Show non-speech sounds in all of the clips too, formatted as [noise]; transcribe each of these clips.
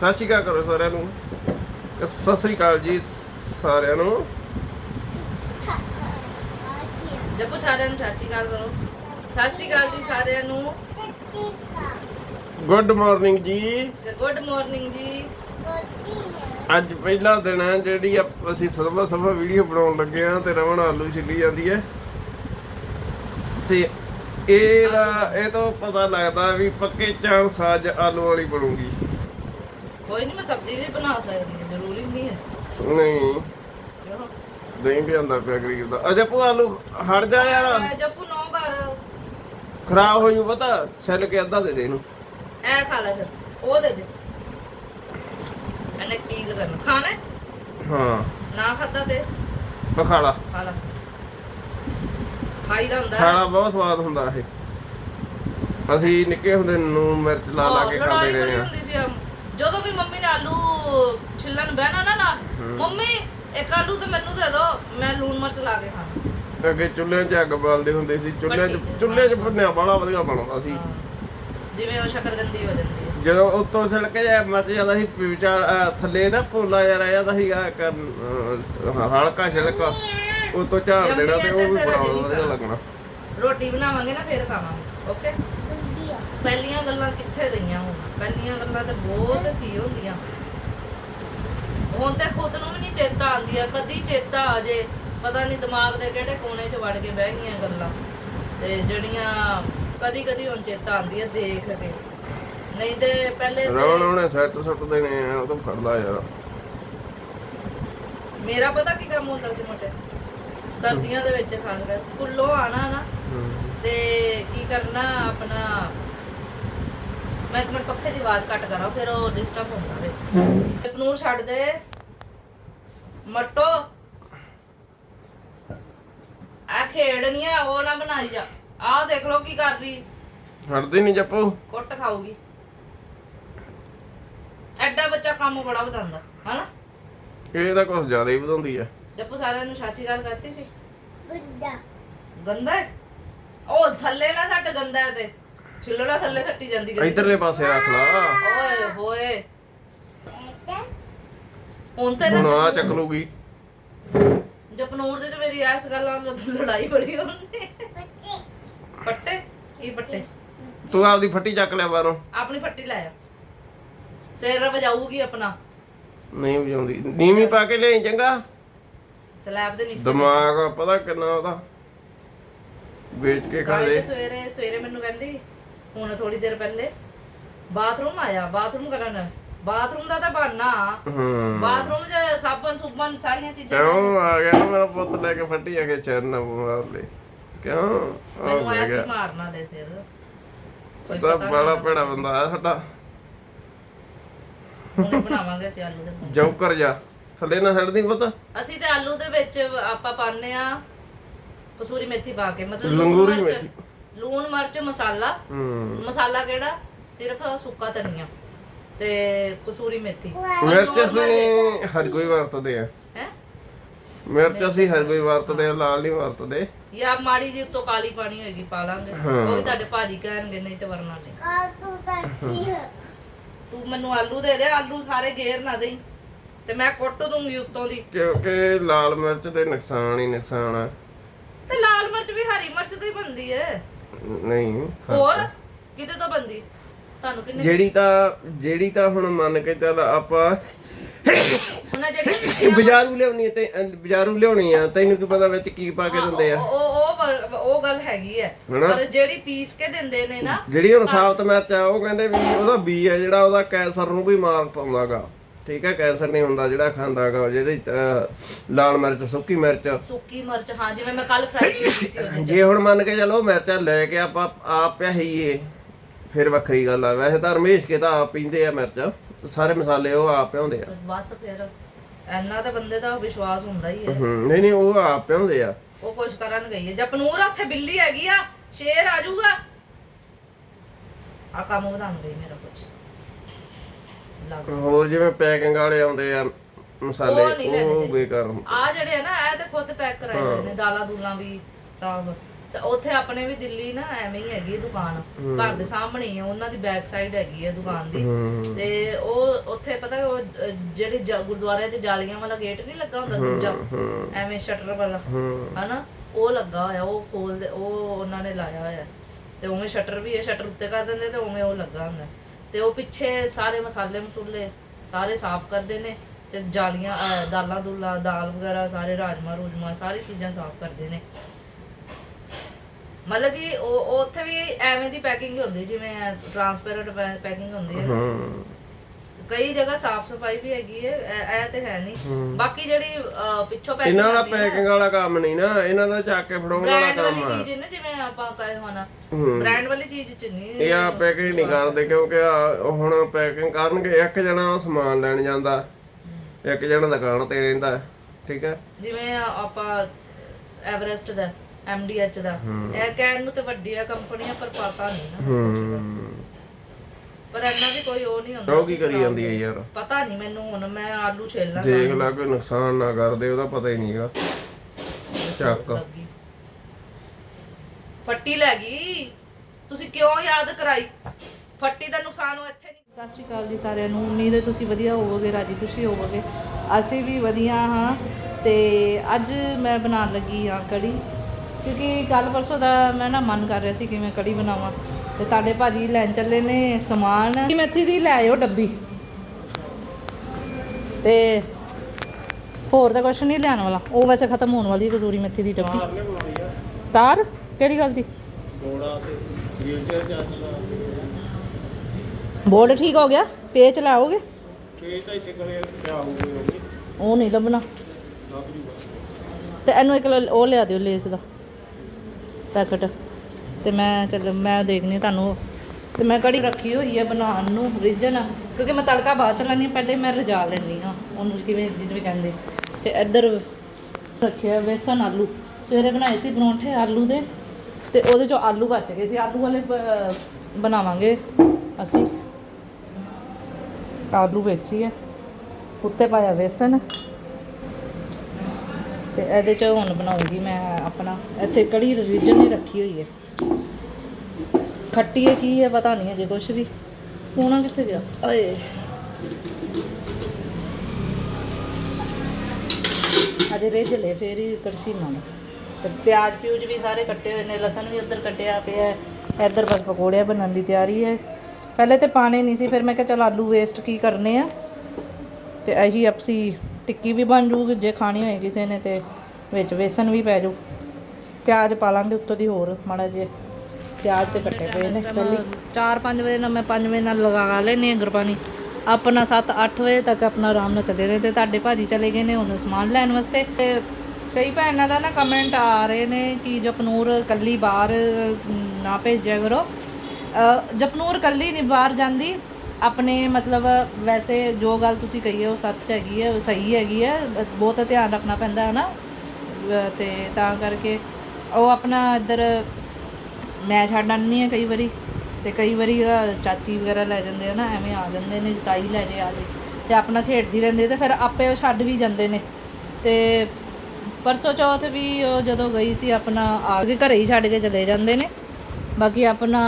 ਸਤਿ ਸ਼੍ਰੀ ਅਕਾਲ ਕਰੋ ਸਾਰਿਆਂ ਨੂੰ। ਸਤਿ ਸ਼੍ਰੀ ਅਕਾਲ ਜੀ ਸਾਰਿਆਂ ਨੂੰ। ਜੱਪੂ ਸਾਰਿਆਂ ਨੂੰ ਸਤਿ ਸ਼੍ਰੀ ਅਕਾਲ ਕਰੋ। ਸਤਿ ਸ਼੍ਰੀ ਅਕਾਲ ਜੀ ਸਾਰਿਆਂ ਨੂੰ। ਗੁੱਡ ਮਾਰਨਿੰਗ ਜੀ। ਗੁੱਡ ਮਾਰਨਿੰਗ ਜੀ। ਅੱਜ ਪਹਿਲਾ ਦਿਨ ਹੈ ਜਿਹੜੀ ਅਸੀਂ ਸਵੇਰ ਸਵੇਰ ਵੀਡੀਓ ਬਣਾਉਣ ਲੱਗੇ ਆ ਤੇ ਰਮਨ ਆਲੂ ਛਿੱਲੀ ਜਾਂਦੀ ਹੈ। ਤੇ ਇਹਦਾ ਇਹ ਤੋਂ ਪਤਾ ਲੱਗਦਾ ਵੀ ਪੱਕੇ ਚਾਂਸ ਅੱਜ ਆਲੂ ਵਾਲੀ ਬਣੂਗੀ। ਕੋਈ ਨਹੀਂ ਮੈਂ ਸਬਜ਼ੀ ਵੀ ਬਣਾ ਸਕਦੀ ਹਾਂ ਜ਼ਰੂਰੀ ਨਹੀਂ ਹੈ। ਨਹੀਂ। ਕਿਉਂ? ਨਹੀਂ ਵੀ ਆਂਦਾ ਪਿਆ ਗਰੀਬ ਦਾ। ਅਜੇ ਭੂ ਆਲੂ ਹਟ ਜਾ ਯਾਰ। ਮੈਂ ਜੱਪੂ ਨੌ ਘਰ ਖਰਾਬ ਹੋ ਜੂ ਪਤਾ ਛਿੱਲ ਕੇ ਅੱਧਾ ਦੇ ਦੇ ਇਹਨੂੰ। ਐ ਖਾ ਲੈ ਫਿਰ ਉਹ ਦੇ ਦੇ। ਇਹਨੇ ਕੀ ਕਰਨਾ? ਖਾਣਾ ਹੈ? ਹਾਂ। ਨਾ ਖਾਦਾ ਤੇ? ਬਖਾਲਾ ਖਾ ਲੈ। ਖਾਈ ਦਾ ਹੁੰਦਾ ਹੈ। ਖਾਣਾ ਬਹੁਤ ਸਵਾਦ ਹੁੰਦਾ ਇਹ ਅਸੀਂ ਨਿੱਕੇ ਹੁੰਦੇ ਨੂੰ ਮਿਰਚ ਲਾ ਲਾ ਕੇ ਹਾਂ, ਖਾਂਦੇ ਰਹੇ ਹਮ। ਜਦੋਂ ਵੀ ਮੰਮੀ ਨੇ ਆਲੂ ਛਿੱਲਣ ਬਹਿਣਾ ਨਾ ਨਾ ਮੰਮੀ ਇੱਕ ਆਲੂ ਤੇ ਮੈਨੂੰ ਦੇ ਦਿਓ ਮੈਂ ਲੂਣ ਮਿਰਚ ਲਾ ਕੇ ਖਾਣਾ ਅੱਗੇ ਚੁੱਲ੍ਹੇ 'ਚ ਅੱਗ ਬਾਲਦੇ ਹੁੰਦੇ ਸੀ ਚੁੱਲ੍ਹੇ 'ਚ। ਚੁੱਲ੍ਹੇ 'ਚ ਭੁੰਨਿਆ ਬੜਾ ਵਧੀਆ ਬਣਦਾ ਸੀ ਹਾਂ। ਜਿਵੇਂ ਉਹ ਸ਼ਕਰਗੰਦੀ ਹੋ ਜਾਂਦੀ ਹੈ ਜਦੋਂ ਉੱਤੋਂ ਛਿਲਕ ਜਾ ਮੱਚ ਜਾਂਦਾ ਸੀ ਵਿਚਾਰ ਥੱਲੇ ਨਾ ਭੋਲਾ ਜਿਹਾ ਰਹਿ ਜਾਂਦਾ ਸੀਗਾ ਹਲਕਾ ਛਿਲਕਾ। ਉੱਤੋਂ ਝਾੜ ਦੇਣਾ ਤੇ ਉਹ ਵੀ ਬੜਾ ਵਧੀਆ ਲੱਗਣਾ। ਰੋਟੀ ਬਣਾਵਾਂਗੇ ਨਾ ਫਿਰ ਖਾਵਾਂਗੇ ਓਕੇ? ਪਹਿਲੀਆਂ ਗੱਲਾਂ ਕਿੱਥੇ ਰਹੀਆਂ ਹੁਣ? ਪਹਿਲੀਆਂ ਗੱਲਾਂ ਤੇ ਬਹੁਤ ਸੀ ਹੁੰਦੀਆਂ। ਹੁਣ ਤੇ ਖੁਦ ਨੂੰ ਵੀ ਨਹੀਂ ਚੇਤਾ ਆਉਂਦੀਆਂ ਕਦੀ ਚੇਤਾ ਆ ਜੇ ਪਤਾ ਨਹੀਂ ਦਿਮਾਗ ਦੇ ਕਿਹੜੇ ਕੋਨੇ 'ਚ ਵੜ ਕੇ ਬਹਿ ਗਈਆਂ ਗੱਲਾਂ। ਤੇ ਜਿਹੜੀਆਂ ਕਦੀ ਕਦੀ ਹੁਣ ਚੇਤਾ ਆਉਂਦੀ ਹੈ ਦੇਖ ਕੇ। ਨਹੀਂ ਤੇ ਪਹਿਲੇ ਤੇ- ਰਵਣ ਉਹਨੇ ਸੈੱਟ ਸੁੱਟ ਦੇਣੇ ਆ ਉਹ ਤੋਂ ਫੜਦਾ ਯਾਰ। ਮੇਰਾ ਪਤਾ ਕੀ ਕੰਮ ਹੁੰਦਾ ਸੀ ਮੋਟੇ ਸਰਦੀਆਂ ਦੇ ਵਿੱਚ ਖਾਣਾ ਸਕੂਲੋਂ ਆਣਾ ਨਾ ਤੇ ਕੀ ਕਰਨਾ ਆਪਣਾ ਮੈਂ ਇੱਕ ਮਿੰਟ ਪੱਖੇ ਦੀ ਆਵਾਜ਼ ਘੱਟ ਕਰਾਂ ਫਿਰ ਉਹ ਡਿਸਟਰਬ ਹੁੰਦਾ ਵੇ ਤੇ ਪਨੂਰ ਛੱਡ ਦੇ। ਮਟੋ। ਆ ਖੇਡਣੀ ਆ ਉਹ ਨਾ ਬਣਾਈ ਜਾ। ਆਹ ਦੇਖ ਲਓ ਕੀ ਕਰ ਰਹੀ ਹਟਦੀ ਨਹੀਂ ਜੱਪੂ। ਕੁੱਟ ਖਾਊਗੀ। ਬੱਚਾ ਕੰਮ ਬੜਾ ਵਧਾਉਂਦਾ ਹਨਾ? ਇਹ ਤਾਂ ਕੁਝ ਜ਼ਿਆਦਾ ਹੀ ਵਧਾਉਂਦੀ ਆ। ਜੱਪੂ ਸਾਰਿਆਂ ਨੂੰ ਸਾਚੀ ਗੱਲ ਕਰਤੀ ਸੀ? ਗੰਦਾ। ਹੈ? ਉਹ ਥੱਲੇ ਨਾ ਸੱਟ ਗੰਦਾ ਹੈ ਤੇ। ਛਿੱਲੜਾ ਥੱਲੇ ਸੱਟੀ ਜਾਂਦੀ ਗੰਦੀ ਇਧਰਲੇ ਪਾਸੇ ਰੱਖ ਲਾ। ਓਏ ਹੋਏ। ਹੁਣ ਤੇ ਹੁਣ ਨਾ ਆ ਚੱਕ ਲੂਗੀ ਜਪਨੂਰ ਦੇ ਤੇ ਮੇਰੀ ਐਸ ਗੱਲਾਂ ਨਾਲ ਲੜਾਈ ਬੜੀ ਹੁੰਦੀ। ਪੱਟੇ। ਕੀ ਪੱਟੇ? ਤੂੰ ਆਪਦੀ ਫੱਟੀ ਚੱਕ ਲਿਆ ਬਾਹਰੋਂ। ਆਪਣੀ ਫੱਟੀ ਲਾਇਆ ਸਿਰ ਵਜਾਊਗੀ ਆਪਣਾ। ਨਹੀਂ ਵਜਾਉਂਦੀ। ਨੀਵੀਂ ਪਾ ਕੇ ਲਿਆਈ ਚੰਗਾ। ਸਲੈਬ ਦੇ ਨੀਚੇ। ਦਿਮਾਗ ਆ ਪਤਾ ਕਿੰਨਾ ਉਹਦਾ। ਵੇਚ ਕੇ ਖਾ ਕੱਲ੍ਹ ਦੇ ਸਵੇਰੇ ਸਵੇਰੇ ਮੈਨੂੰ ਕਹਿੰਦੀ ਹੁਣ ਥੋੜੀ ਦੇਰ ਪਹਿਲੇ ਬਾਥਰੂਮ ਆਇਆ ਬਾਥਰੂਮ ਕਰਨ। ਬਾਥਰੂਮ ਦਾ ਤਾਂ ਬਹਾਨਾ। ਹੂੰ। ਬਾਥਰੂਮ 'ਚ ਸਾਬਣ ਸੁਬਣ ਸਾਰੀਆਂ ਚੀਜ਼ਾਂ ਕਿਉਂ ਆ ਗਿਆ ਨਾ ਮੇਰਾ ਪੁੱਤ ਲੈ ਕੇ ਫੱਟੀ ਆ ਕੇ ਚਰਨ ਮਾਰ ਲੈ। ਕਿਉਂ? ਆ ਮੈਨੂੰ ਆਇਆ ਸੀ ਗਿਆ। ਮਾਰਨਾ ਲੈ ਸਿਰ। ਕੋਈ ਤਾਂ ਪਤਾ ਬੜਾ ਭੈੜਾ ਬੰਦਾ ਆ ਸਾਡਾ। ਹੁਣ ਬਣਾਵਾਂਗੇ ਅਸੀਂ ਆਲੂ ਦੇ ਪਰੌਂਠੇ। ਜੌਕਰ ਜਾ। ਥੱਲੇ ਨਾ ਛੱਡਦੀ ਪੁੱਤ। ਅਸੀਂ ਤੇ ਆਲੂ ਦੇ ਵਿੱਚ ਆਪਾਂ ਪਾਉਂਦੇ ਆ ਕਸੂਰੀ ਮੇਥੀ ਪਾ ਕੇ। ਮਤਲਬ ਲੂਣ ਲੰਗੂਰੀ ਮਿਰਚ ਮੇਥੀ। ਲੂਣ ਮਿਰਚ ਮਸਾਲਾ। ਹੂੰ। ਮਸਾਲਾ ਕਿਹੜਾ? ਸਿਰਫ ਸੁੱਕਾ ਧਨੀਆ ਤੇ ਕਸੂਰੀ ਮੇਥੀ। ਮਿਰਚ ਅਸੀਂ ਹਰ ਕੋਈ ਵਰਤਦੇ ਆ ਹੈ? ਮਿਰਚ ਅਸੀਂ ਹਰ ਕੋਈ ਵਰਤਦੇ ਆ ਲਾਲ ਨਹੀਂ ਵਰਤਦੇ। ਜਾਂ ਮਾੜੀ ਜੀ ਉੱਤੋਂ ਕਾਲੀ ਪਾਣੀ ਹੋਏਗੀ ਪਾ ਲਾਂਗੇ। ਹਾਂ। ਉਹ ਵੀ ਤੁਹਾਡੇ ਭਾਜੀ ਕਹਿਣਗੇ ਨਹੀਂ ਤੇ ਵਰਨਾ ਨਹੀਂ। ਤੂੰ ਮੈਨੂੰ ਆਲੂ ਦੇ ਦੇ ਆਲੂ ਸਾਰੇ ਗੇਰ ਨਾ ਦੇਈ। ਤੇ ਮੈਂ ਕੁੱਟ ਦੂੰਗੀ ਉੱਤੋਂ ਦੀ। ਕਿਉਂਕਿ ਲਾਲ ਮਿਰਚ ਦੇ ਨੁਕਸਾਨ ਹੀ ਨੁਕਸਾਨ ਆ। ਤੇ ਲਾਲ ਮਿਰਚ ਵੀ ਹਰੀ ਮਿਰਚ ਤੋਂ ਹੀ ਬਣਦੀ ਹੈ ਨਹੀਂ ਹੋਰ? ਕਿਤੇ ਤੋਂ ਬਣਦੀ? ਤੁਹਾਨੂੰ ਕਿੰਨੇ ਜਿਹੜੀ ਤਾਂ ਜਿਹੜੀ ਤਾਂ ਹੁਣ ਮੰਨ ਕੇ ਚੱਲ ਆਪਾਂ ਉਹਨਾਂ ਜਿਹੜੀ ਬਾਜ਼ਾਰੂ ਲਿਆਉਣੀ ਤੇ ਅਹ ਬਾਜ਼ਾਰੂ ਲਿਆਉਣੀ ਆ ਤੈਨੂੰ ਕੀ ਪਤਾ ਵਿੱਚ ਕੀ ਪਾ ਕੇ ਦਿੰਦੇ ਆ। ਉਹ ਉਹ ਉਹ ਵਰ- ਉਹ ਗੱਲ ਹੈਗੀ ਹੈ ਹਨਾ? ਪਰ ਜਿਹੜੀ ਪੀਸ ਕੇ ਦਿੰਦੇ ਨੇ ਨਾ ਜਿਹੜੀ ਹੁਣ ਸਾਬਤ ਮਿਰਚ ਆ ਉਹ ਕਹਿੰਦੇ ਵੀ ਉਹਦਾ ਬੀ ਆ ਜਿਹੜਾ ਉਹਦਾ ਕੈਂਸਰ ਨੂੰ ਵੀ ਮਾਰ ਪਾਉਂਦਾਗਾ। ਠੀਕ ਹੈ ਕੈਂਸਰ ਨਹੀਂ ਹੁੰਦਾ ਜਿਹੜਾ ਖਾਂਦਾਗਾ ਜਿਹਦੇ ਅਹ, ਲਾਲ ਮਿਰਚ ਸੁੱਕੀ ਮਿਰਚ। ਸੁੱਕੀ ਮਿਰਚ ਹਾਂ ਜਿਵੇਂ ਮੈਂ ਕੱਲ ਫਰਾਈ ਕੀਤੀ ਸੀ ਉਹਦੇ ਜੇ ਹੁਣ ਮੰਨ ਕੇ ਚੱਲੋ ਮਿਰਚਾਂ ਲੈ ਕੇ ਆਪਾਂ ਆਪ ਪਿਆਈਏ ਫਿਰ ਵੱਖਰੀ ਗੱਲ ਆ। ਵੈਸੇ ਤਾਂ ਰਮੇਸ਼ ਕੇ ਤਾਂ ਆਪ ਪੀਂਦੇ ਆ ਮਿਰਚਾਂ ਸਾਰੇ ਮਸਾਲੇ ਉਹ ਆਪ ਪਿਆਉਂਦੇ ਆ। ਬਸ ਫਿਰ ਐਨਾ ਤਾਂ ਬੰਦੇ ਦਾ ਵਿਸ਼ਵਾਸ ਹੁੰਦਾ ਹੀ ਹੈ। ਹੂੰ ਨਹੀਂ ਨਹੀਂ ਉਹ ਆਪ ਪਿਆਉਂਦੇ ਆ। ਉਹ ਕੁਛ ਕਰਨ ਗਈ ਹੈ। ਆ, ਉੱਥੇ ਬਿੱਲੀ ਹੈਗੀ ਆ ਸ਼ੇਰ ਆ ਜਾਊਗਾ। ਆ ਕੰਮ ਵਧਾਉਣ ਗਈ ਮੇਰਾ ਕੁਛ ਲੱਗ ਹੋਰ ਜਿਵੇਂ ਪੈਕਿੰਗ ਵਾਲੇ ਆਉਂਦੇ ਆ ਮਸਾਲੇ ਉਹ ਨਹੀਂ ਲੈਣੇ ਉਹ ਚਾਹੀਦੇ। ਬੇਕਾਰ ਹੁੰਦੇ। ਆ ਜਿਹੜੇ ਆ ਨਾ ਇਹ ਤੇ ਖੁਦ ਪੈਕ ਕਰਾਏ ਹੋਏ ਨੇ ਦਾਲਾਂ ਦੂਲਾਂ ਵੀ ਸਭ ਸ- ਉੱਥੇ ਆਪਣੇ ਵੀ ਦਿੱਲੀ ਨਾ ਐਵੇਂ ਹੀ ਹੈਗੀ ਦੁਕਾਨ। ਘਰ ਦੇ ਸਾਹਮਣੇ ਹੀ ਆ ਉਹਨਾਂ ਦੀ ਬੈਕ ਸਾਈਡ ਹੈਗੀ ਹੈ ਦੁਕਾਨ ਦੀ। ਤੇ ਉਹ ਉੱਥੇ ਪਤਾ ਉਹ ਜਿਹੜੇ ਗੁਰਦੁਆਰਿਆਂ 'ਚ ਜਾਲੀਆਂ ਵਾਲਾ ਗੇਟ ਨਹੀਂ ਲੱਗਾ ਹੁੰਦਾ ਦੂਜਾ? ਐਵੇਂ ਸ਼ਟਰ ਵਾਲਾ। ਹਨਾ? ਉਹ ਲੱਗਾ ਹੋਇਆ ਉਹ ਖੋਲਦੇ ਉਹ ਉਹਨਾਂ ਨੇ ਲਾਇਆ ਹੋਇਆ। ਤੇ ਉਵੇਂ ਸ਼ਟਰ ਵੀ ਹੈ ਸ਼ਟਰ ਉੱਤੇ ਕਰ ਦਿੰਦੇ ਤੇ ਉਵੇਂ ਉਹ ਲੱਗਾ ਹੁੰਦਾ। ਤੇ ਉਹ ਪਿੱਛੇ ਸਾਰੇ ਮਸਾਲੇ ਮਸੂਲੇ ਸਾਰੇ ਸਾਫ਼ ਕਰਦੇ ਨੇ ਤੇ ਜਾਲੀਆਂ ਦਾਲਾਂ ਦੁਲਾ ਦਾਲ ਵਗੈਰਾ ਸਾਰੇ ਰਾਜਮਾ ਰੂਜਮਾ ਸਾਰੀ ਚੀਜ਼ਾਂ ਸਾਫ਼ ਕਰਦੇ ਨੇ। ਮਤਲਬ ਕਿ ਉਹ ਉਹ ਉੱਥੇ ਵੀ ਐਵੇਂ ਦੀ ਪੈਕਿੰਗ ਹੁੰਦੀ ਜਿਵੇਂ ਟ੍ਰਾਂਸਪੇਰੈਂਟ ਪੈਕਿੰਗ ਹੁੰਦੀ ਹੈ। ਹੂੰ। ਕਈ ਜਗ੍ਹਾ ਸਾਫ਼ ਸਫ਼ਾਈ ਵੀ ਹੈਗੀ ਹੈ ਇਹ ਇਹ ਤੇ ਹੈ ਨਹੀਂ। ਬਾਕੀ ਜਿਹੜੀ ਪਿੱਛੋਂ ਪੈਕਿੰਗ ਇਹਨਾਂ ਦਾ ਪੈਕਿੰਗ ਵਾਲਾ ਕੰਮ ਨਹੀਂ ਨਾ ਇਹਨਾਂ ਦਾ ਚੱਕ ਕੇ ਫੜਾਉਣ ਵਾਲਾ ਬ੍ਰਾਂਡ ਵਾਲੀ ਆ। ਚੀਜ਼ ਹੈ ਨਾ ਜਿਵੇਂ ਆਪਾਂ ਕਹੇ ਹੁਣ। ਬ੍ਰਾਂਡ ਵਾਲੀ ਚੀਜ਼ ਚ ਨਹੀਂ ਇਹ ਆ ਪੈਕਿੰਗ ਨਹੀਂ ਕਰਦੇ ਕਿਉਂਕਿ ਆ ਹੁਣ ਪੈਕਿੰਗ ਕਰਨਗੇ ਇੱਕ ਜਣਾ ਉਹ ਸਮਾਨ ਲੈਣ ਜਾਂਦਾ ਇੱਕ ਜਣਾ ਦੁਕਾਨ ਤੇ ਰਹਿੰਦਾ ਠੀਕ ਹੈ? ਜਿਵੇਂ ਆਪਾਂ ਐਵਰੈਸਟ ਦਾ। ਐਮਡੀਐਚ ਦਾ। ਇਹ ਕਹਿਣ ਨੂੰ ਤੇ ਵੱਡੀ ਆ ਕੰਪਨੀਆਂ ਪਰ ਪਤਾ ਨਹੀਂ ਨਾ। ਹੂੰ। ਪਰ ਇਹਨਾਂ ਦੀ ਕੋਈ ਉਹ ਨਹੀਂ ਹੁੰਦਾ ਉਹ ਕੀ ਕਰੀ ਜਾਂਦੀ ਹੈ ਯਾਰ? ਪਤਾ ਨਹੀਂ ਮੈਨੂੰ ਹੁਣ ਮੈਂ ਆਲੂ ਛੇਲਣਾ ਦੇਖ ਲਾ ਕੋਈ ਨੁਕਸਾਨ ਨਾ ਕਰਦੇ ਉਹਦਾ ਪਤਾ ਹੀ ਨਹੀਂਗਾ। ਚੱਕ। ਫੱਟੀ ਲੈ ਗਈ। ਤੁਸੀਂ ਕਿਉਂ ਯਾਦ ਕਰਾਈ? ਫੱਟੀ ਦਾ ਨੁਕਸਾਨ ਉਹ ਇੱਥੇ ਨਹੀਂ। ਸਤਿ ਸ਼੍ਰੀ ਅਕਾਲ ਜੀ ਸਾਰਿਆਂ ਨੂੰ। ਉਮੀਦ ਹੈ ਤੁਸੀਂ ਵਧੀਆ ਹੋਵੋਗੇ ਰਾਜੀ ਖੁਸ਼ੀ ਹੋਵੋਗੇ। ਅਸੀਂ ਵੀ ਵਧੀਆ ਹਾਂ। ਤੇ ਅੱਜ ਮੈਂ ਬਣਾਉਣ ਲੱਗੀ ਹਾਂ ਕੜੀ। ਕਿਉਂਕਿ ਕੱਲ ਪਰਸੋਂ ਦਾ ਮੈਂ ਨਾ ਮਨ ਕਰ ਰਿਹਾ ਸੀ ਕਿ ਮੈਂ ਕੜੀ ਬਣਾਵਾਂ ਤੇ ਤੁਹਾਡੇ ਭਾਜੀ ਲੈਣ ਚੱਲੇ ਨੇ ਸਮਾਨ। ਕਿ ਮੇਥੀ ਦੀ ਲੈ ਆਇਓ ਡੱਬੀ। ਤੇ ਹੋਰ ਤਾਂ ਕੁਛ ਨਹੀਂ ਲਿਆਉਣ ਵਾਲਾ। ਉਹ ਵੈਸੇ ਖਤਮ ਹੋਣ ਵਾਲੀ ਹੈ ਕਸੂਰੀ ਮੇਥੀ ਦੀ ਡੱਬੀ। ਤਾਰ ਕਿਹੜੀ ਗੱਲ ਦੀ? ਬੋਰਡ ਠੀਕ ਹੋ ਗਿਆ? ਪੇਚ ਲਾਓਗੇ ਉਹ ਨਹੀਂ ਲੱਭਣਾ। ਤੇ ਇਹਨੂੰ ਇੱਕ ਉਹ ਲਿਆ ਦਿਓ ਲੇਸ ਦਾ। ਪੈਕਟ। ਤੇ ਮੈਂ ਚੱਲ, ਮੈਂ ਦੇਖਣੀ ਤੁਹਾਨੂੰ। ਤੇ ਮੈਂ ਕੜੀ ਰੱਖੀ ਹੋਈ ਹੈ ਬਣਾਉਣ ਨੂੰ, ਰਿਜਨ ਕਿਉਂਕਿ ਮੈਂ ਤੜਕਾ ਬਾਅਦ ਚ ਲਾਣੀ ਪਹਿਲੇ ਮੈਂ ਰਜਾ ਲੈਂਦੀ ਹਾਂ ਉਹਨੂੰ ਕਿਵੇਂ ਜਿਵੇਂ ਕਹਿੰਦੇ। ਤੇ ਇੱਧਰ ਰੱਖਿਆ ਵੇਸਨ ਆਲੂ। ਸਵੇਰੇ ਬਣਾਏ ਸੀ ਪਰੌਂਠੇ ਆਲੂ ਦੇ। ਤੇ ਉਹਦੇ ਚੋਂ ਆਲੂ ਬਚ ਗਏ ਸੀ। ਆਲੂ ਵਾਲੇ ਬਣਾਵਾਂਗੇ ਅਸੀਂ। ਆਲੂ ਵੇਚੀ ਹੈ ਉੱਤੇ ਪਾਇਆ ਵੇਸਨ ਤੇ ਇਹਦੇ ਚ ਹੁਣ ਬਣਾਉਂਗੀ ਮੈਂ ਆਪਣਾ। ਇੱਥੇ ਕੜੀ ਰੀਜਨ ਹੀ ਰੱਖੀ ਹੋਈ ਹੈ? ਖੱਟੀ ਹੈ ਕੀ ਹੈ ਪਤਾ ਨਹੀਂ ਅਜੇ ਕੁਛ ਵੀ। ਪੂਣਾ ਕਿੱਥੇ ਗਿਆ? ਓਏ ਅਜੇ ਰੇਜ ਲੈ ਫੇਰ ਹੀ ਕੜਛੀ ਬਣਾਉਣਾ। ਤੇ ਪਿਆਜ਼ ਪਿਊਜ਼ ਵੀ ਸਾਰੇ ਕੱਟੇ ਹੋਏ ਨੇ, ਲਸਣ ਵੀ ਉੱਧਰ ਕੱਟਿਆ ਪਿਆ ਹੈ। ਇੱਧਰ ਬਸ ਪਕੌੜੇ ਬਣਨ ਦੀ ਤਿਆਰੀ ਹੈ। ਪਹਿਲੇ ਤੇ ਪਾਣੇ ਨਹੀਂ ਸੀ, ਫਿਰ ਮੈਂ ਕਿਹਾ ਚਲ ਆਲੂ ਵੇਸਟ ਕੀ ਕਰਨੇ ਆ? ਤੇ ਇਹੀ ਆਪਸੀ ਟਿੱਕੀ ਵੀ ਬਣ ਜੂਗੀ ਜੇ ਖਾਣੀ ਹੋਏ ਕਿਸੇ ਨੇ ਤੇ ਵਿੱਚ ਵੇਸਣ ਵੀ ਪੈ ਜਾਊ ਪਿਆਜ਼ ਪਾ ਲਾਂਗੇ ਉੱਤੋਂ ਦੀ ਹੋਰ ਮਾੜਾ ਜਿਹਾ। ਪਿਆਜ਼ ਤੇ ਕੱਟੇ ਪਏ ਨੇ ਪਹਿਲੀ 4-5 ਵਜੇ ਨਾਲ ਮੈਂ 5 ਵਜੇ ਨਾਲ ਲਗਾ ਲੈਣੀ ਹੈ ਗੁਰਬਾਣੀ। ਆਪਣਾ 7-8 ਵਜੇ ਤੱਕ ਆਪਣਾ ਆਰਾਮ ਨਾਲ ਚੱਲੇ ਰਹੇ ਤੇ ਤੁਹਾਡੇ ਭਾਜੀ ਚਲੇ ਗਏ ਨੇ ਹੁਣ ਸਮਾਨ ਲੈਣ ਵਾਸਤੇ। ਤੇ ਕਈ ਭੈਣਾਂ ਦਾ ਨਾ ਕਮੈਂਟ ਆ ਰਹੇ ਨੇ ਕਿ ਜਪਨੂਰ ਕੱਲੀ ਬਾਹਰ ਨਾ ਭੇਜਿਆ ਕਰੋ। ਜਪਨੂਰ ਕੱਲੀ ਨਹੀਂ ਬਾਹਰ ਜਾਂਦੀ। ਆਪਣੇ ਮਤਲਬ ਵੈਸੇ ਜੋ ਗੱਲ ਤੁਸੀਂ ਕਹੀ ਹੈ ਉਹ ਸੱਚ ਹੈਗੀ ਹੈ ਸਹੀ ਹੈਗੀ ਹੈ ਬਹੁਤ ਧਿਆਨ ਰੱਖਣਾ ਪੈਂਦਾ ਹੈ ਨਾ। ਅ, ਤੇ ਤਾਂ ਕਰਕੇ ਉਹ ਆਪਣਾ ਇੱਧਰ ਮੈਂ ਛੱਡ ਆਉਂਦੀ ਹਾਂ ਕਈ ਵਾਰੀ ਤੇ ਕਈ ਵਾਰੀ ਚਾਚੀ ਵਗੈਰਾ ਲੈ ਜਾਂਦੇ ਆ ਨਾ ਐਵੇਂ ਆ ਜਾਂਦੇ ਨੇ ਤਾਈ ਲੈ ਜੇ ਆ ਜੇ ਤੇ ਆਪਣਾ ਖੇਡਦੀ ਰਹਿੰਦੀ ਤੇ ਫਿਰ ਆਪੇ ਉਹ ਛੱਡ ਵੀ ਜਾਂਦੇ ਨੇ। ਤੇ ਪਰਸੋਂ ਚੌਥ ਵੀ ਉਹ ਜਦੋਂ ਗਈ ਸੀ ਆਪਣਾ ਆ ਕੇ ਘਰੇ ਹੀ ਛੱਡ ਕੇ ਚਲੇ ਜਾਂਦੇ ਨੇ। ਬਾਕੀ ਆਪਣਾ